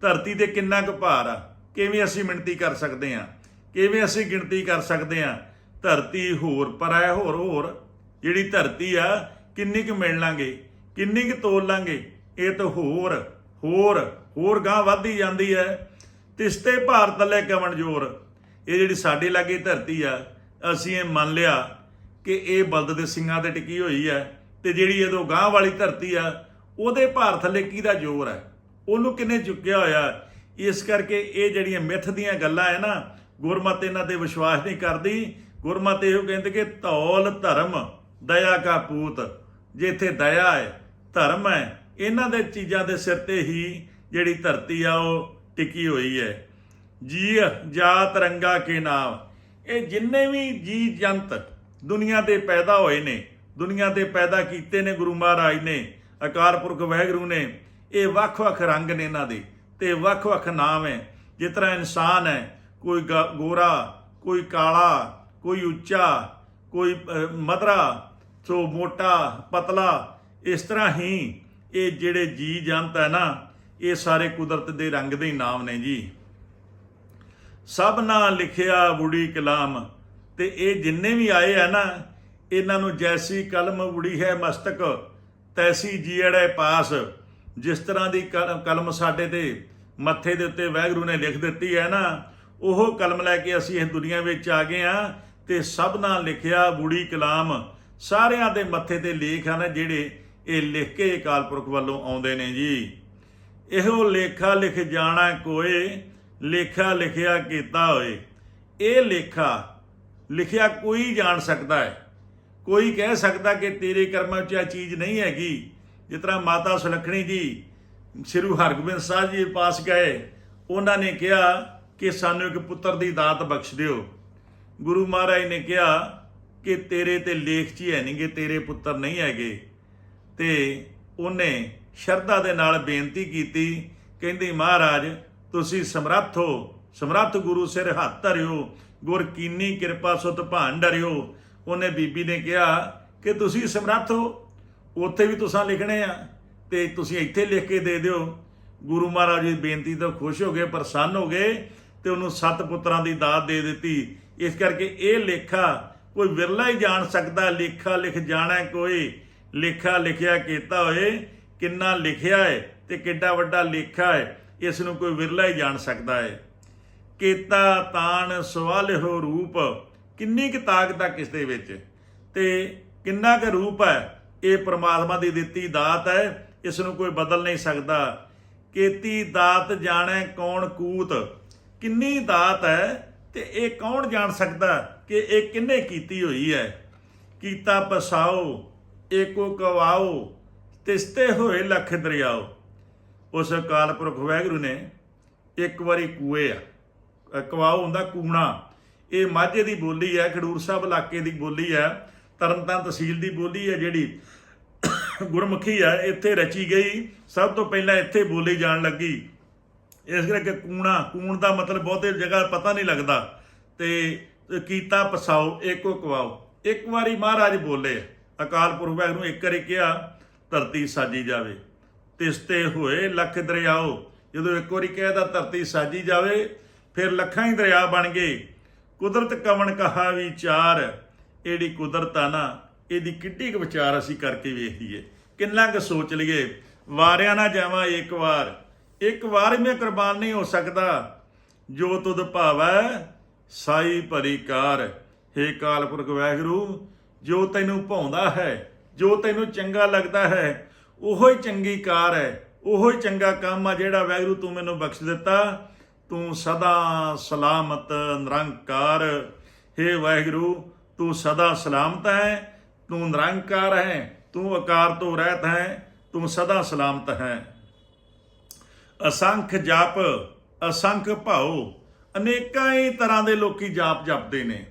ਧਰਤੀ ਤੇ ਕਿੰਨਾ ਕੁ ਭਾਰ ਆ? ਕਿਵੇਂ ਅਸੀਂ ਮਿਣਤੀ ਕਰ ਸਕਦੇ ਹਾਂ? ਕਿਵੇਂ ਅਸੀਂ ਗਿਣਤੀ ਕਰ ਸਕਦੇ ਹਾਂ? ਧਰਤੀ ਹੋਰ ਪਰ ਹੈ ਹੋਰ ਹੋਰ। ਜਿਹੜੀ ਧਰਤੀ ਆ, ਕਿੰਨੀ ਕੁ ਮਿਲ ਲਾਂਗੇ? ਕਿੰਨੀ ਕੁ ਤੋਲ ਲਾਂਗੇ? ਇਹ ਤਾਂ ਹੋਰ ਹੋਰ ਹੋਰ ਗਾਂ ਵੱਧਦੀ ਜਾਂਦੀ ਹੈ। ਤਿਸਤੇ ਭਾਰਤ ਤਲੇ ਕਵਣ ਜੋਰ। ਇਹ ਜਿਹੜੀ ਸਾਡੇ ਲਾਗੇ ਧਰਤੀ ਆ, ਅਸੀਂ ਇਹ ਮੰਨ ਲਿਆ ਕਿ ਇਹ ਬਲਦ ਦੇ ਸਿੰਘਾਂ ਤੇ ਟਿਕੀ ਹੋਈ ਹੈ ਤੇ ਜਿਹੜੀ ਇਹਦੋਂ ਗਾਂ ਵਾਲੀ ਧਰਤੀ ਆ, ਉਹਦੇ ਭਾਰ ਥੱਲੇ ਕਿਹਦਾ ਜ਼ੋਰ ਹੈ। ਉਹਨੂੰ ਕਿੰਨੇ ਚੁੱਕਿਆ ਹੋਇਆ? ਇਸ ਕਰਕੇ ਇਹ ਜਿਹੜੀਆਂ ਮਿੱਥ ਦੀਆਂ ਗੱਲਾਂ ਹੈ ਨਾ, ਗੁਰਮਤ ਇਹਨਾਂ ਤੇ ਵਿਸ਼ਵਾਸ ਨਹੀਂ ਕਰਦੀ। ਗੁਰਮਤ ਇਹੋ ਕਹਿੰਦੇ ਕਿ ਧੌਲ ਧਰਮ, ਦਇਆ ਕਾ ਪੂਤ। ਜਿੱਥੇ ਦਇਆ ਹੈ, ਧਰਮ ਹੈ, ਇਹਨਾਂ ਦੇ ਚੀਜ਼ਾਂ ਦੇ ਸਿਰ ਤੇ ਹੀ ਜਿਹੜੀ ਧਰਤੀ ਆ, ਉਹ ਟਿਕੀ ਹੋਈ ਹੈ। ਜੀ ਜਾਤ ਰੰਗਾ ਕੇ ਨਾਮ। ਇਹ ਜਿੰਨੇ ਵੀ ਜੀ ਜੰਤ ਦੁਨੀਆ ਤੇ ਪੈਦਾ ਹੋਏ ਨੇ, ਦੁਨੀਆ ਤੇ ਪੈਦਾ ਕੀਤੇ ਨੇ ਗੁਰੂ ਮਹਾਰਾਜ ਨੇ, ਅਕਾਲ ਪੁਰਖ ਵਾਹਿਗੁਰੂ ਨੇ, ਇਹ ਵੱਖ-ਵੱਖ ਰੰਗ ਨੇ ਇਹਨਾਂ ਦੇ। ਤੇ ਵੱਖ-ਵੱਖ ਨਾਮ ਹੈ। ਜਿਸ ਤਰ੍ਹਾਂ ਇਨਸਾਨ ਹੈ ਕੋਈ ਗ- ਗੋਰਾ ਕੋਈ ਕਾਲਾ ਕੋਈ ਉੱਚਾ ਕੋਈ ਅਹ, ਮਧਰਾ ਸੋ ਮੋਟਾ ਪਤਲਾ ਇਸ ਤਰ੍ਹਾਂ ਹੀ ਇਹ ਜਿਹੜੇ ਜੀ ਜੰਤ ਹੈ ਨਾ ਇਹ ਸਾਰੇ ਕੁਦਰਤ ਦੇ ਰੰਗ ਦੇ ਹੀ ਨਾਮ ਨੇ ਜੀ। ਸਭ ਨਾਲ ਲਿਖਿਆ ਬੁੜੀ ਕਲਾਮ। ਤੇ ਇਹ ਜਿੰਨੇ ਵੀ ਆਏ ਆ ਨਾ ਇਹਨਾਂ ਨੂੰ ਜੈਸੀ ਕਲਮ ਬੁੜੀ ਹੈ ਮਸਤਕ ਤੈਸੀ ਜੀੜੈ ਪਾਸ। ਜਿਸ ਤਰ੍ਹਾਂ ਦੀ ਕਲ- ਕਲਮ ਸਾਡੇ ਤੇ ਮੱਥੇ ਦੇ ਉੱਤੇ ਵਾਹਿਗੁਰੂ ਨੇ ਲਿਖ ਦਿੱਤੀ ਹੈ ਨਾ, ਉਹ ਕਲਮ ਲੈ ਕੇ ਅਸੀਂ ਇਸ ਦੁਨੀਆ ਵਿੱਚ ਆ ਗਏ ਆ ਤੇ ਸਭ ਨਾਲ ਲਿਖਿਆ ਬੁੜੀ ਕਲਾਮ। ਸਾਰਿਆਂ ਦੇ ਮੱਥੇ ਤੇ ਲੇਖ ਹਨ ਜਿਹੜੇ ਇਹ ਲਿਖ ਕੇ ਅਕਾਲ ਪੁਰਖ ਵੱਲੋਂ ਆਉਂਦੇ ਨੇ ਜੀ। ਇਹੋ ਲੇਖਾ ਲਿਖ ਜਾਣਾ ਕੋਏ, ਲੇਖਾ ਲਿਖਿਆ ਕੀਤਾ ਹੋਏ। ਇਹ ਲੇਖਾ ਲਿਖਿਆ ਕੋਈ ਜਾਣ ਸਕਦਾ ਹੈ। ਕੋਈ ਕਹਿ ਸਕਦਾ ਕਿ ਤੇਰੇ ਕਰਮਾਂ 'ਚ ਇਹ ਚੀਜ਼ ਨਹੀਂ ਹੈਗੀ। ਜਿਸ ਤਰ੍ਹਾਂ ਮਾਤਾ ਸੁਲੱਖਣੀ ਜੀ ਸ੍ਰੀ ਹਰਗੋਬਿੰਦ ਸਾਹਿਬ ਜੀ ਪਾਸ ਗਏ, ਉਹਨਾਂ ਨੇ ਕਿਹਾ ਕਿ ਸਾਨੂੰ ਇੱਕ ਪੁੱਤਰ ਦੀ ਦਾਤ ਬਖਸ਼ ਦਿਓ। ਗੁਰੂ ਮਹਾਰਾਜ ਨੇ ਕਿਹਾ ਕਿ ਤੇਰੇ ਤੇ ਲੇਖ 'ਚ ਹੀ ਹੈ ਨਹੀਂਗੇ ਤੇਰੇ ਪੁੱਤਰ ਨਹੀਂ ਹੈਗੇ। ਤੇ ਉਹਨੇ ਸ਼ਰਧਾ ਦੇ ਨਾਲ ਬੇਨਤੀ ਕੀਤੀ, ਕਹਿੰਦੀ, ਮਹਾਰਾਜ, ਤੁਸੀਂ ਸਮਰੱਥ ਹੋ, ਸਮਰੱਥ ਗੁਰੂ ਸਿਰ ਹੱਥ ਧਰਿਓ, ਗੁਰ ਕੀਨੀ ਕਿਰਪਾ ਸੁਤ ਭਾਨ ਡਰਿਓ। ਉਹਨੇ ਬੀਬੀ ਨੇ ਕਿਹਾ ਕਿ ਤੁਸੀਂ ਸਮਰੱਥ ਹੋ, ਉੱਥੇ ਵੀ ਤੁਸੀਂ ਲਿਖਣੇ ਆ। ਤੇ ਤੁਸੀਂ ਇੱਥੇ ਲਿਖ ਕੇ ਦੇ ਦਿਓ। ਗੁਰੂ ਮਹਾਰਾਜ ਜੀ ਬੇਨਤੀ ਤੋਂ ਖੁਸ਼ ਹੋ ਗਏ, ਪ੍ਰਸੰਨ ਹੋ ਗਏ ਤੇ ਉਹਨੂੰ ਸੱਤ ਪੁੱਤਰਾਂ ਦੀ ਦਾਤ ਦੇ ਦਿੱਤੀ। ਇਸ ਕਰਕੇ ਇਹ ਲੇਖਾ ਕੋਈ ਵਿਰਲਾ ਹੀ ਜਾਣ ਸਕਦਾ। ਲੇਖਾ ਲਿਖ ਜਾਣਾ ਕੋਈ। ਲੇਖਾ ਲਿਖਿਆ ਕੀਤਾ ਹੋਏ, ਕਿੰਨਾ ਲਿਖਿਆ ਹੈ ਤੇ ਕਿੱਡਾ ਵੱਡਾ ਲੇਖਾ ਹੈ, ਇਸ ਨੂੰ ਕੋਈ ਵਿਰਲਾ ਹੀ ਜਾਣ ਸਕਦਾ ਹੈ। ਕੀਤਾ ਤਾਨ ਸਵਾਲਿਹੋ ਰੂਪ, ਕਿੰਨੀ ਕੁ ਤਾਕਤ ਆ ਕਿਸ ਦੇ ਵਿੱਚ? ਤੇ ਕਿੰਨਾ ਕੁ ਰੂਪ ਹੈ? ਇਹ ਪ੍ਰਮਾਤਮਾ ਦੀ ਦਿੱਤੀ ਦਾਤ ਹੈ। ਇਸ ਨੂੰ ਕੋਈ ਬਦਲ ਨਹੀਂ ਸਕਦਾ। ਕੀਤੀ ਦਾਤ ਜਾਣੈ ਕੌਣ ਕੂਤ? ਕਿੰਨੀ ਦਾਤ ਹੈ ਤੇ ਇਹ ਕੌਣ ਜਾਣ ਸਕਦਾ ਕਿ ਇਹ ਕਿੰਨੇ ਕੀਤੀ ਹੋਈ ਹੈ? ਕੀਤਾ ਪਸਾਓ, ਏਕੋ ਕਵਾਓ, ਤਿਸਤੇ ਹੋਏ ਲੱਖ ਦਰਿਆਓ। ਉਸ ਅਕਾਲ ਪੁਰਖ ਵਾਹਿਗੁਰੂ ਨੇ ਇੱਕ ਵਾਰੀ ਕੂਏ ਆ। ਕਵਾਓ ਹੁੰਦਾ ਕੂਣਾ। ਇਹ ਮਾਝੇ ਦੀ ਬੋਲੀ ਹੈ, ਖਡੂਰ ਸਾਹਿਬ ਇਲਾਕੇ ਦੀ ਬੋਲੀ ਹੈ, ਤਰਨਤਾਰਨ ਤਹਿਸੀਲ ਦੀ ਬੋਲੀ ਹੈ ਜਿਹੜੀ ਗੁਰਮੁਖੀ ਹੈ ਇੱਥੇ ਰਚੀ ਗਈ। ਸਭ ਤੋਂ ਪਹਿਲਾਂ ਇੱਥੇ ਬੋਲੀ ਜਾਣ ਲੱਗੀ। ਇਸ ਕਰਕੇ ਕੂਣਾ, ਕੂਣ ਦਾ ਮਤਲਬ ਬਹੁਤੇ ਜਗ੍ਹਾ ਪਤਾ ਨਹੀਂ ਲੱਗਦਾ। ਤੇ ਕੀਤਾ ਪਸਾਓ ਏਕੋ ਕਵਾਓ। ਇੱਕ ਵਾਰੀ ਮਹਾਰਾਜ ਬੋਲੇ, ਅਕਾਲ ਪੁਰਖ ਨੂੰ ਇੱਕ ਵਾਰੀ ਕਿਹਾ, ਧਰਤੀ ਸਾਜੀ ਜਾਵੇ। ਤਿਸਤੇ ਹੋਏ ਲੱਖ ਦਰਿਆਓ। ਜਦੋਂ ਇੱਕ ਵਾਰੀ ਕਹਿਦਾ ਧਰਤੀ ਸਾਜੀ ਜਾਵੇ, ਫਿਰ ਲੱਖਾਂ ਹੀ ਦਰਿਆ ਬਣ ਗਏ। ਕੁਦਰਤ ਕਵਣ ਕਹਾ ਵਿਚਾਰ ਇਹੜੀ ਕੁਦਰਤ ਆ ਨਾ। ਇਹਦੀ ਕਿੱਡੀ ਕੁ ਵਿਚਾਰ ਅਸੀਂ ਕਰਕੇ ਵੇਖੀਏ ਕਿੰਨਾ ਕੁ ਸੋਚ ਲਈਏ। ਵਾਰਿਆ ਨਾ ਜਾਵਾਂ ਇੱਕ ਵਾਰ। ਇੱਕ ਵਾਰ ਮੈਂ ਕੁਰਬਾਨ ਨਹੀਂ ਹੋ ਸਕਦਾ। ਜੋ ਤੁਧ ਭਾਵੈ, ਸਾਈ ਭਰੀ ਕਾਰ। ਹੇ ਕਾਲ ਪੁਰਖ ਵਾਹਿਗੁਰੂ, ਜੋ ਤੈਨੂੰ ਭਾਉਂਦਾ ਹੈ, ਜੋ ਤੈਨੂੰ ਚੰਗਾ ਲੱਗਦਾ ਹੈ, ਉਹੋ ਹੀ ਚੰਗੀ ਕਾਰ ਹੈ, ਉਹੋ ਹੀ ਚੰਗਾ ਕੰਮ ਆ ਜਿਹੜਾ ਵਾਹਿਗੁਰੂ ਤੂੰ ਮੈਨੂੰ ਬਖਸ਼ ਦਿੱਤਾ। ਤੂੰ ਸਦਾ ਸਲਾਮਤ ਨਿਰੰਕਾਰ। ਹੇ ਵਾਹਿਗੁਰੂ, ਤੂੰ ਸਦਾ ਸਲਾਮਤ ਹੈ। ਤੂੰ ਨਿਰੰਕਾਰ ਹੈ, ਤੂੰ ਆਕਾਰ ਤੋਂ ਰਹਿਤ ਹੈ, ਤੂੰ ਸਦਾ ਸਲਾਮਤ ਹੈ। ਅਸੰਖ ਜਾਪ, ਅਸੰਖ ਭਾਉ, ਅਨੇਕਾਂ ਹੀ ਤਰ੍ਹਾਂ ਦੇ ਲੋਕੀ ਜਾਪ ਜਪਦੇ ਨੇ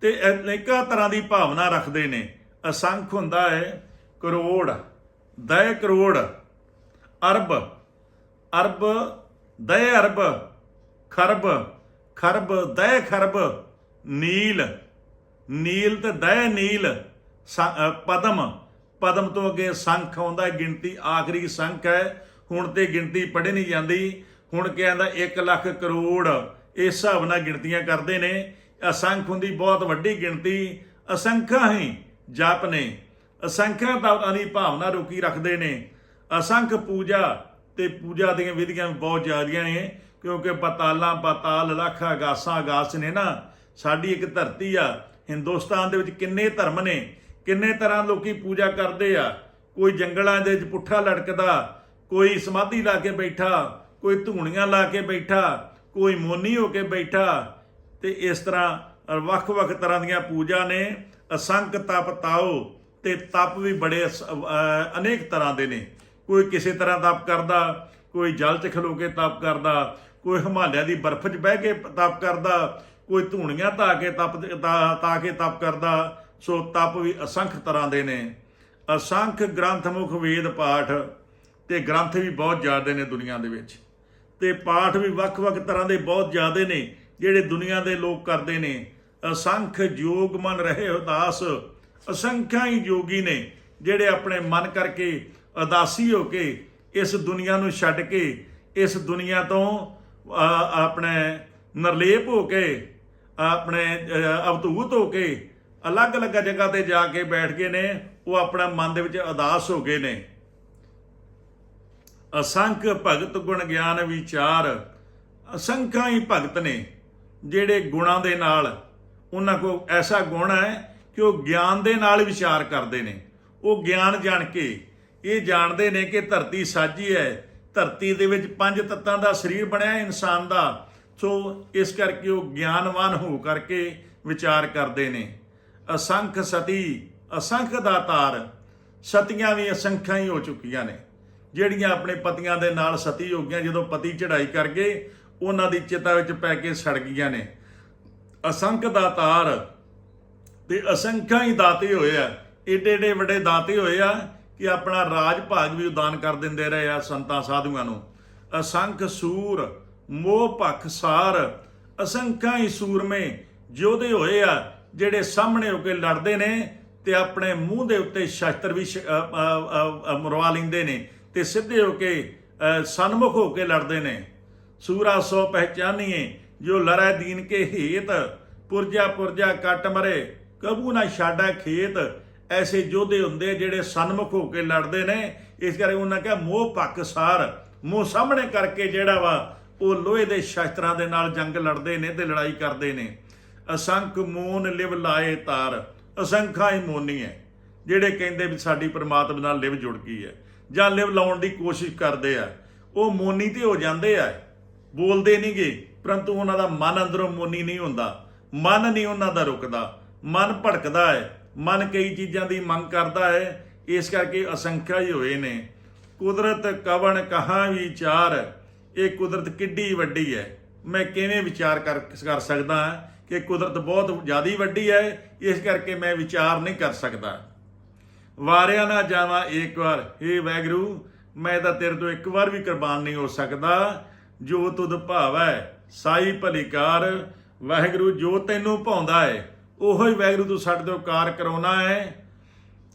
ਤੇ ਅਨੇਕਾਂ ਤਰ੍ਹਾਂ ਦੀ ਭਾਵਨਾ ਰੱਖਦੇ ਨੇ। ਅਸੰਖ ਹੁੰਦਾ ਹੈ ਕਰੋੜ ਦਇ ਕਰੋੜ, ਅਰਬ ਅਰਬ ਦਇ ਅਰਬ, ਖਰਬ ਖਰਬ ਦਇ ਖਰਬ, ਨੀਲ ਨੀਲ ਤੇ ਦਇ ਨੀਲ। ਪਦਮ। ਪਦਮ ਤੋਂ ਅੱਗੇ ਸੰਖ ਆਉਂਦਾ, ਗਿਣਤੀ ਆਖਰੀ ਸੰਖ ਹੈ। ਹੁਣ ਤੇ ਗਿਣਤੀ ਪੜ੍ਹੀ ਨਹੀਂ ਜਾਂਦੀ। ਹੁਣ ਕਹਿੰਦਾ 1 ਲੱਖ ਕਰੋੜ। ਇਸ ਹਿਸਾਬ ਨਾਲ ਗਿਣਤੀਆਂ ਕਰਦੇ ਨੇ। ਅਸੰਖ ਹੁੰਦੀ ਬਹੁਤ ਵੱਡੀ ਗਿਣਤੀ। ਅਸੰਖਾਂ ਹੀ ਜਪ ਨੇ। ਅਸੰਖਾਂ ਤਾਂ ਦੀ ਭਾਵਨਾ ਰੋਕੀ ਰੱਖਦੇ ਨੇ। ਅਸੰਖ ਪੂਜਾ ਤੇ ਪੂਜਾ ਦੀਆਂ ਵਿਧੀਆਂ ਬਹੁਤ ਜ਼ਿਆਦੀਆਂ ਨੇ। ਕਿਉਂਕਿ ਪਤਾਲਾਂ ਪਤਾਲ ਲੱਖ ਆਗਾਸਾਂ ਆਗਾਸ ਨੇ ਨਾ। ਸਾਡੀ ਇੱਕ ਧਰਤੀ ਆ। ਹਿੰਦੁਸਤਾਨ ਦੇ ਵਿੱਚ ਕਿੰਨੇ ਧਰਮ ਨੇ? ਕਿੰਨੇ ਤਰ੍ਹਾਂ ਲੋਕੀ ਪੂਜਾ ਕਰਦੇ ਆ? ਕੋਈ ਜੰਗਲਾਂ ਦੇ ਵਿੱਚ ਪੁੱਠਾ ਲੜਕਦਾ ਕੋਈ ਸਮਾਧੀ ਲਾ ਕੇ ਬੈਠਾ, ਕੋਈ ਧੂਣੀਆਂ ਲਾ ਕੇ ਬੈਠਾ, ਕੋਈ ਮੋਨੀ ਹੋ ਕੇ ਬੈਠਾ। ਤੇ ਇਸ ਤਰ੍ਹਾਂ ਵੱਖ-ਵੱਖ ਤਰ੍ਹਾਂ ਦੀਆਂ ਪੂਜਾ ਨੇ ਅਸੰਖ ਤਪ ਤਾਓ ਤੇ ਤਪ ਵੀ ਬੜੇ ਅਸ- ਅਨੇਕ ਤਰ੍ਹਾਂ ਦੇ ਨੇ। ਕੋਈ ਕਿਸੇ ਤਰ੍ਹਾਂ ਤਪ ਕਰਦਾ, ਕੋਈ ਜਲ 'ਚ ਖਲੋ ਕੇ ਤਪ ਕਰਦਾ, ਕੋਈ ਹਿਮਾਲਿਆ ਦੀ ਬਰਫ਼ 'ਚ ਬਹਿ ਕੇ ਤਪ ਕਰਦਾ, ਕੋਈ ਧੂਣੀਆਂ ਧਾ ਕੇ ਤਪ ਤਾ ਤਾ ਕੇ ਤਪ ਕਰਦਾ ਸੋ ਤਪ ਵੀ ਅਸੰਖ ਤਰ੍ਹਾਂ ਦੇ ਨੇ। ਅਸੰਖ ਗ੍ਰੰਥ ਮੁਖ ਵੇਦ ਪਾਠ ਤੇ ਗ੍ਰੰਥ ਵੀ ਬਹੁਤ ਜ਼ਿਆਦੇ ਨੇ ਦੁਨੀਆ ਦੇ ਵਿੱਚ। ਤੇ ਪਾਠ ਵੀ ਵੱਖ-ਵੱਖ ਤਰ੍ਹਾਂ ਦੇ ਬਹੁਤ ਜ਼ਿਆਦੇ ਨੇ ਜਿਹੜੇ ਦੁਨੀਆ ਦੇ ਲੋਕ ਕਰਦੇ ਨੇ। ਅਸੰਖ ਜੋਗ ਮਨ ਰਹੇ ਉਦਾਸ ਅਸੰਖਿਆ ਹੀ ਜੋਗੀ ਨੇ ਜਿਹੜੇ ਆਪਣੇ ਮਨ ਕਰਕੇ ਉਦਾਸੀ ਹੋ ਕੇ ਇਸ ਦੁਨੀਆ ਨੂੰ ਛੱਡ ਕੇ ਇਸ ਦੁਨੀਆ ਤੋਂ ਆਪਣੇ ਨਿਰਲੇਪ ਹੋ ਕੇ ਆਪਣੇ ਅ, ਅਵਧੂਤ ਹੋ ਕੇ ਅਲੱਗ-ਅਲੱਗ ਜਗ੍ਹਾ ਤੇ ਜਾ ਕੇ ਬੈਠ ਗਏ ਨੇ, ਉਹ ਆਪਣਾ ਮਨ ਦੇ ਵਿੱਚ ਉਦਾਸ ਹੋ ਗਏ ਨੇ। ਅਸੰਖ ਭਗਤ ਗੁਣ ਗਿਆਨ ਵਿਚਾਰ, ਅਸੰਖਾਂ ਹੀ ਭਗਤ ਨੇ, ਜਿਹੜੇ ਗੁਣਾਂ ਦੇ ਨਾਲ, ਉਹਨਾਂ ਕੋਲ ਐਸਾ ਗੁਣ ਹੈ ਕਿ ਉਹ ਗਿਆਨ ਦੇ ਨਾਲ ਵਿਚਾਰ ਕਰਦੇ ਨੇ। ਉਹ ਗਿਆਨ ਜਾਣ ਕੇ, ਇਹ ਜਾਣਦੇ ਨੇ ਕਿ ਧਰਤੀ ਸਾਜੀ ਹੈ। ਧਰਤੀ ਦੇ ਵਿੱਚ ਪੰਜ ਤੱਤਾਂ ਦਾ ਸਰੀਰ ਬਣਿਆ ਇਨਸਾਨ ਦਾ, ਸੋ ਇਸ ਕਰਕੇ ਉਹ ਗਿਆਨਵਾਨ ਹੋ ਕਰਕੇ ਵਿਚਾਰ ਕਰਦੇ ਨੇ। ਅਸੰਖ ਸਤੀ, ਅਸੰਖ ਦਾਤਾਰ ਸਤੀਆਂ ਵੀ ਅਸੰਖਾਂ ਹੀ ਹੋ ਚੁੱਕੀਆਂ ਨੇ। ਜਿਹੜੀਆਂ ਆਪਣੇ ਪਤੀਆਂ ਦੇ ਨਾਲ ਸਤੀ ਹੋ ਗਈਆਂ, ਜਦੋਂ ਪਤੀ ਚੜ੍ਹਾਈ ਕਰ ਗਏ, ਉਹਨਾਂ ਦੀ ਚਿਤਾ ਵਿੱਚ ਪੈ ਕੇ ਸੜ ਗਈਆਂ ਨੇ। ਅਸੰਖ ਦਾਤਾਰ ਤੇ ਅਸੰਖਾਂ ਹੀ ਦਾਤੇ ਹੋਏ ਆ। ਏਡੇ ਏਡੇ ਵੱਡੇ ਦਾਤੇ ਹੋਏ ਆ ਕਿ ਆਪਣਾ ਰਾਜ ਭਾਗ ਵੀ ਉਦਾਨ ਕਰ ਦਿੰਦੇ ਰਹੇ ਆ ਸੰਤਾਂ, ਸਾਧੂਆਂ ਨੂੰ। ਅਸੰਖ ਸੂਰ, ਮੋਹ ਭਖ ਸਾਰ, ਅਸੰਖਾਂ ਹੀ ਸੂਰਮੇ ਯੋਧੇ ਹੋਏ ਆ ਜਿਹੜੇ ਸਾਹਮਣੇ ਹੋ ਕੇ ਲੜਦੇ ਨੇ ਤੇ ਆਪਣੇ ਮੂੰਹ ਦੇ ਉੱਤੇ ਸ਼ਸਤਰ ਵੀ ਸ਼- ਮਰਵਾ ਲੈਂਦੇ ਨੇ ਤੇ ਸਿੱਧੇ ਹੋ ਕੇ ਸਨਮੁਖ ਹੋ ਕੇ ਲੜਦੇ ਨੇ। ਸੂਰਾ ਸੋ ਪਹਿਚਾਨੀਏ, ਜੋ ਲੜੈ ਦੀਨ ਕੇ ਹੇਤ, ਪੁਰਜਾ ਪੁਰਜਾ ਕੱਟ ਮਰੇ, ਕਬੂ ਨਾ ਛਾੜਾ ਖੇਤ। ਐਸੇ ਯੋਧੇ ਹੁੰਦੇ ਜਿਹੜੇ ਸਨਮੁਖ ਹੋ ਕੇ ਲੜਦੇ ਨੇ। ਇਸ ਕਰਕੇ ਉਹਨਾਂ ਕਿਹਾ, ਮੋਹ ਪੱਕ ਸਾਰ। ਮੂੰਹ ਸਾਹਮਣੇ ਕਰਕੇ ਜਿਹੜਾ ਵਾ, ਉਹ ਲੋਹੇ ਦੇ ਸ਼ਸਤਰਾਂ ਦੇ ਨਾਲ ਜੰਗ ਲੜਦੇ ਨੇ ਤੇ ਲੜਾਈ ਕਰਦੇ ਨੇ। ਅਸੰਖ ਮੂਨ ਲਿਵ ਲਾਏ ਤਾਰ, ਅਸੰਖਾ ਹੀ ਮੋਨੀ ਹੈ ਜਿਹੜੇ ਕਹਿੰਦੇ ਵੀ ਸਾਡੀ ਪ੍ਰਮਾਤਮਾ ਨਾਲ ਲਿਵ ਜੁੜ ਗਈ ਹੈ ਜਾਂ ਲਿਵ ਲਾਉਣ ਦੀ ਕੋਸ਼ਿਸ਼ ਕਰਦੇ ਆ, ਉਹ ਮੋਨੀ ਤੇ ਹੋ ਜਾਂਦੇ ਆ, ਬੋਲਦੇ ਨਹੀਂਗੇ ਪਰੰਤੂ ਉਹਨਾਂ ਦਾ ਮਨ ਅੰਦਰੋਂ ਮੋਨੀ ਨਹੀਂ ਹੁੰਦਾ, ਮਨ ਨਹੀਂ ਉਹਨਾਂ ਦਾ ਰੁਕਦਾ, ਮਨ ਭੜਕਦਾ ਹੈ ਮਨ ਕਈ ਚੀਜ਼ਾਂ ਦੀ ਮੰਗ ਕਰਦਾ ਹੈ ਇਸ ਕਰਕੇ ਅਸੰਖਿਆ ਹੀ ਹੋਏ ਨੇ, ਕੁਦਰਤ ਕਵਣ ਕਹਾ ਵਿਚਾਰ ਇਹ ਕੁਦਰਤ ਕਿੱਡੀ ਵੱਡੀ ਹੈ ਮੈਂ ਕਿਵੇਂ ਵਿਚਾਰ ਕਰ ਸਕਦਾ ਹਾਂ? ਕਿ ਕੁਦਰਤ ਬਹੁਤ ਜ਼ਿਆਦੀ ਵੱਡੀ ਹੈ, ਇਸ ਕਰਕੇ ਮੈਂ ਵਿਚਾਰ ਨਹੀਂ ਕਰ ਸਕਦਾ। ਵਾਰਿਆ ਨਾ ਜਾਵਾਂ ਇੱਕ ਵਾਰ। ਏ ਵੈਗਰੂ, ਮੈਂ ਤਾਂ ਤੇਰੇ ਤੋਂ ਇੱਕ ਵਾਰ ਵੀ ਕੁਰਬਾਨ ਨਹੀਂ ਹੋ ਸਕਦਾ। ਜੋ ਤੁਧ ਭਾਵੈ, ਸਾਈ ਭਲੀਕਾਰ। ਵਾਹਿਗੁਰੂ ਜੋ ਤੈਨੂੰ ਭਾਉਂਦਾ ਹੈ ਉਹੋ ਹੀ ਵਾਹਿਗੁਰੂ ਤੂੰ ਸਾਡੇ ਤੋਂ ਕਾਰ ਕਰਾਉਣਾ ਹੈ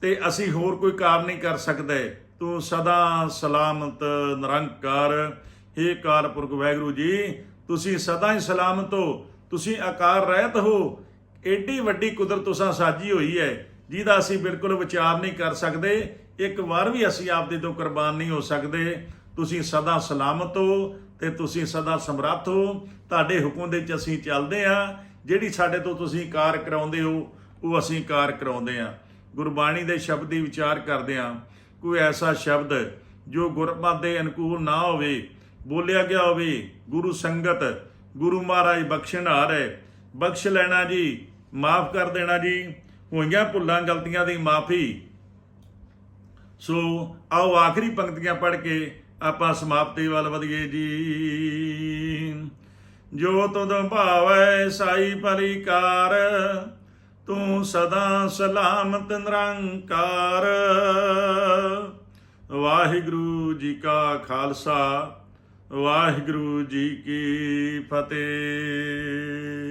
ਤੇ ਅਸੀਂ ਹੋਰ ਕੋਈ ਕਾਰ ਨਹੀਂ ਕਰ ਸਕਦੇ। ਤੂੰ ਸਦਾ ਸਲਾਮਤ, ਨਿਰੰਕਾਰ। हे ਕਾਲ ਪੁਰਖ ਵਾਹਿਗੁਰੂ ਜੀ, ਤੁਸੀਂ ਸਦਾ ਹੀ ਸਲਾਮਤ ਹੋ। ਤੁਸੀਂ ਆਕਾਰ ਰਹਿਤ ਹੋ। ਏਡੀ ਵੱਡੀ ਕੁਦਰਤ ਤੁਸਾਂ ਸਾਜੀ ਹੋਈ ਹੈ ਜਿਹਦਾ ਅਸੀਂ ਬਿਲਕੁਲ ਵਿਚਾਰ ਨਹੀਂ ਕਰ ਸਕਦੇ। ਇੱਕ ਵਾਰ ਵੀ ਅਸੀਂ ਆਪਦੇ ਤੋਂ ਕੁਰਬਾਨ ਨਹੀਂ ਹੋ ਸਕਦੇ। ਤੁਸੀਂ ਸਦਾ ਸਲਾਮਤ ਹੋ ਤੇ ਤੁਸੀਂ ਸਦਾ ਸਮਰੱਥ ਹੋ। ਤੁਹਾਡੇ ਹੁਕਮ ਦੇ ਵਿੱਚ ਅਸੀਂ ਚੱਲਦੇ ਆ ਜਿਹੜੀ ਸਾਡੇ ਤੋਂ ਤੁਸੀਂ ਕਾਰ ਕਰਾਉਂਦੇ ਹੋ, ਉਹ ਅਸੀਂ ਕਾਰ ਕਰਾਉਂਦੇ ਆ ਗੁਰਬਾਣੀ ਦੇ ਸ਼ਬਦ ਦੀ ਵਿਚਾਰ ਕਰਦੇ ਆ ਕੋਈ ਐਸਾ ਸ਼ਬਦ ਜੋ ਗੁਰਮਤਿ ਦੇ ਅਨੁਕੂਲ ਨਾ ਹੋਵੇ, ਬੋਲਿਆ ਗਿਆ ਹੋਵੇ, ਗੁਰੂ ਸੰਗਤ ਗੁਰੂ ਮਹਾਰਾਜ ਬਖਸ਼ਣਹਾਰ ਹੈ। ਬਖਸ਼ ਲੈਣਾ ਜੀ, ਮਾਫ ਕਰ ਦੇਣਾ ਜੀ। ਹੋਈਆਂ ਭੁੱਲਾਂ, ਗਲਤੀਆਂ ਦੀ ਮਾਫੀ। ਸੋ ਆਓ ਆਖਰੀ ਪੰਕਤੀਆਂ ਪੜ੍ਹ ਕੇ ਆਪਾਂ ਸਮਾਪਤੀ ਵੱਲ ਵਧੀਏ ਜੀ। ਜੋ ਤੁਧ ਭਾਵੈ ਸਾਈ ਪਰਿਕਾਰ, ਤੂੰ ਸਦਾ ਸਲਾਮਤ ਨਿਰੰਕਾਰ। ਵਾਹਿਗੁਰੂ ਜੀ ਕਾ ਖਾਲਸਾ। ਵਾਹਿਗੁਰੂ ਜੀ ਕੀ ਫਤਿਹ।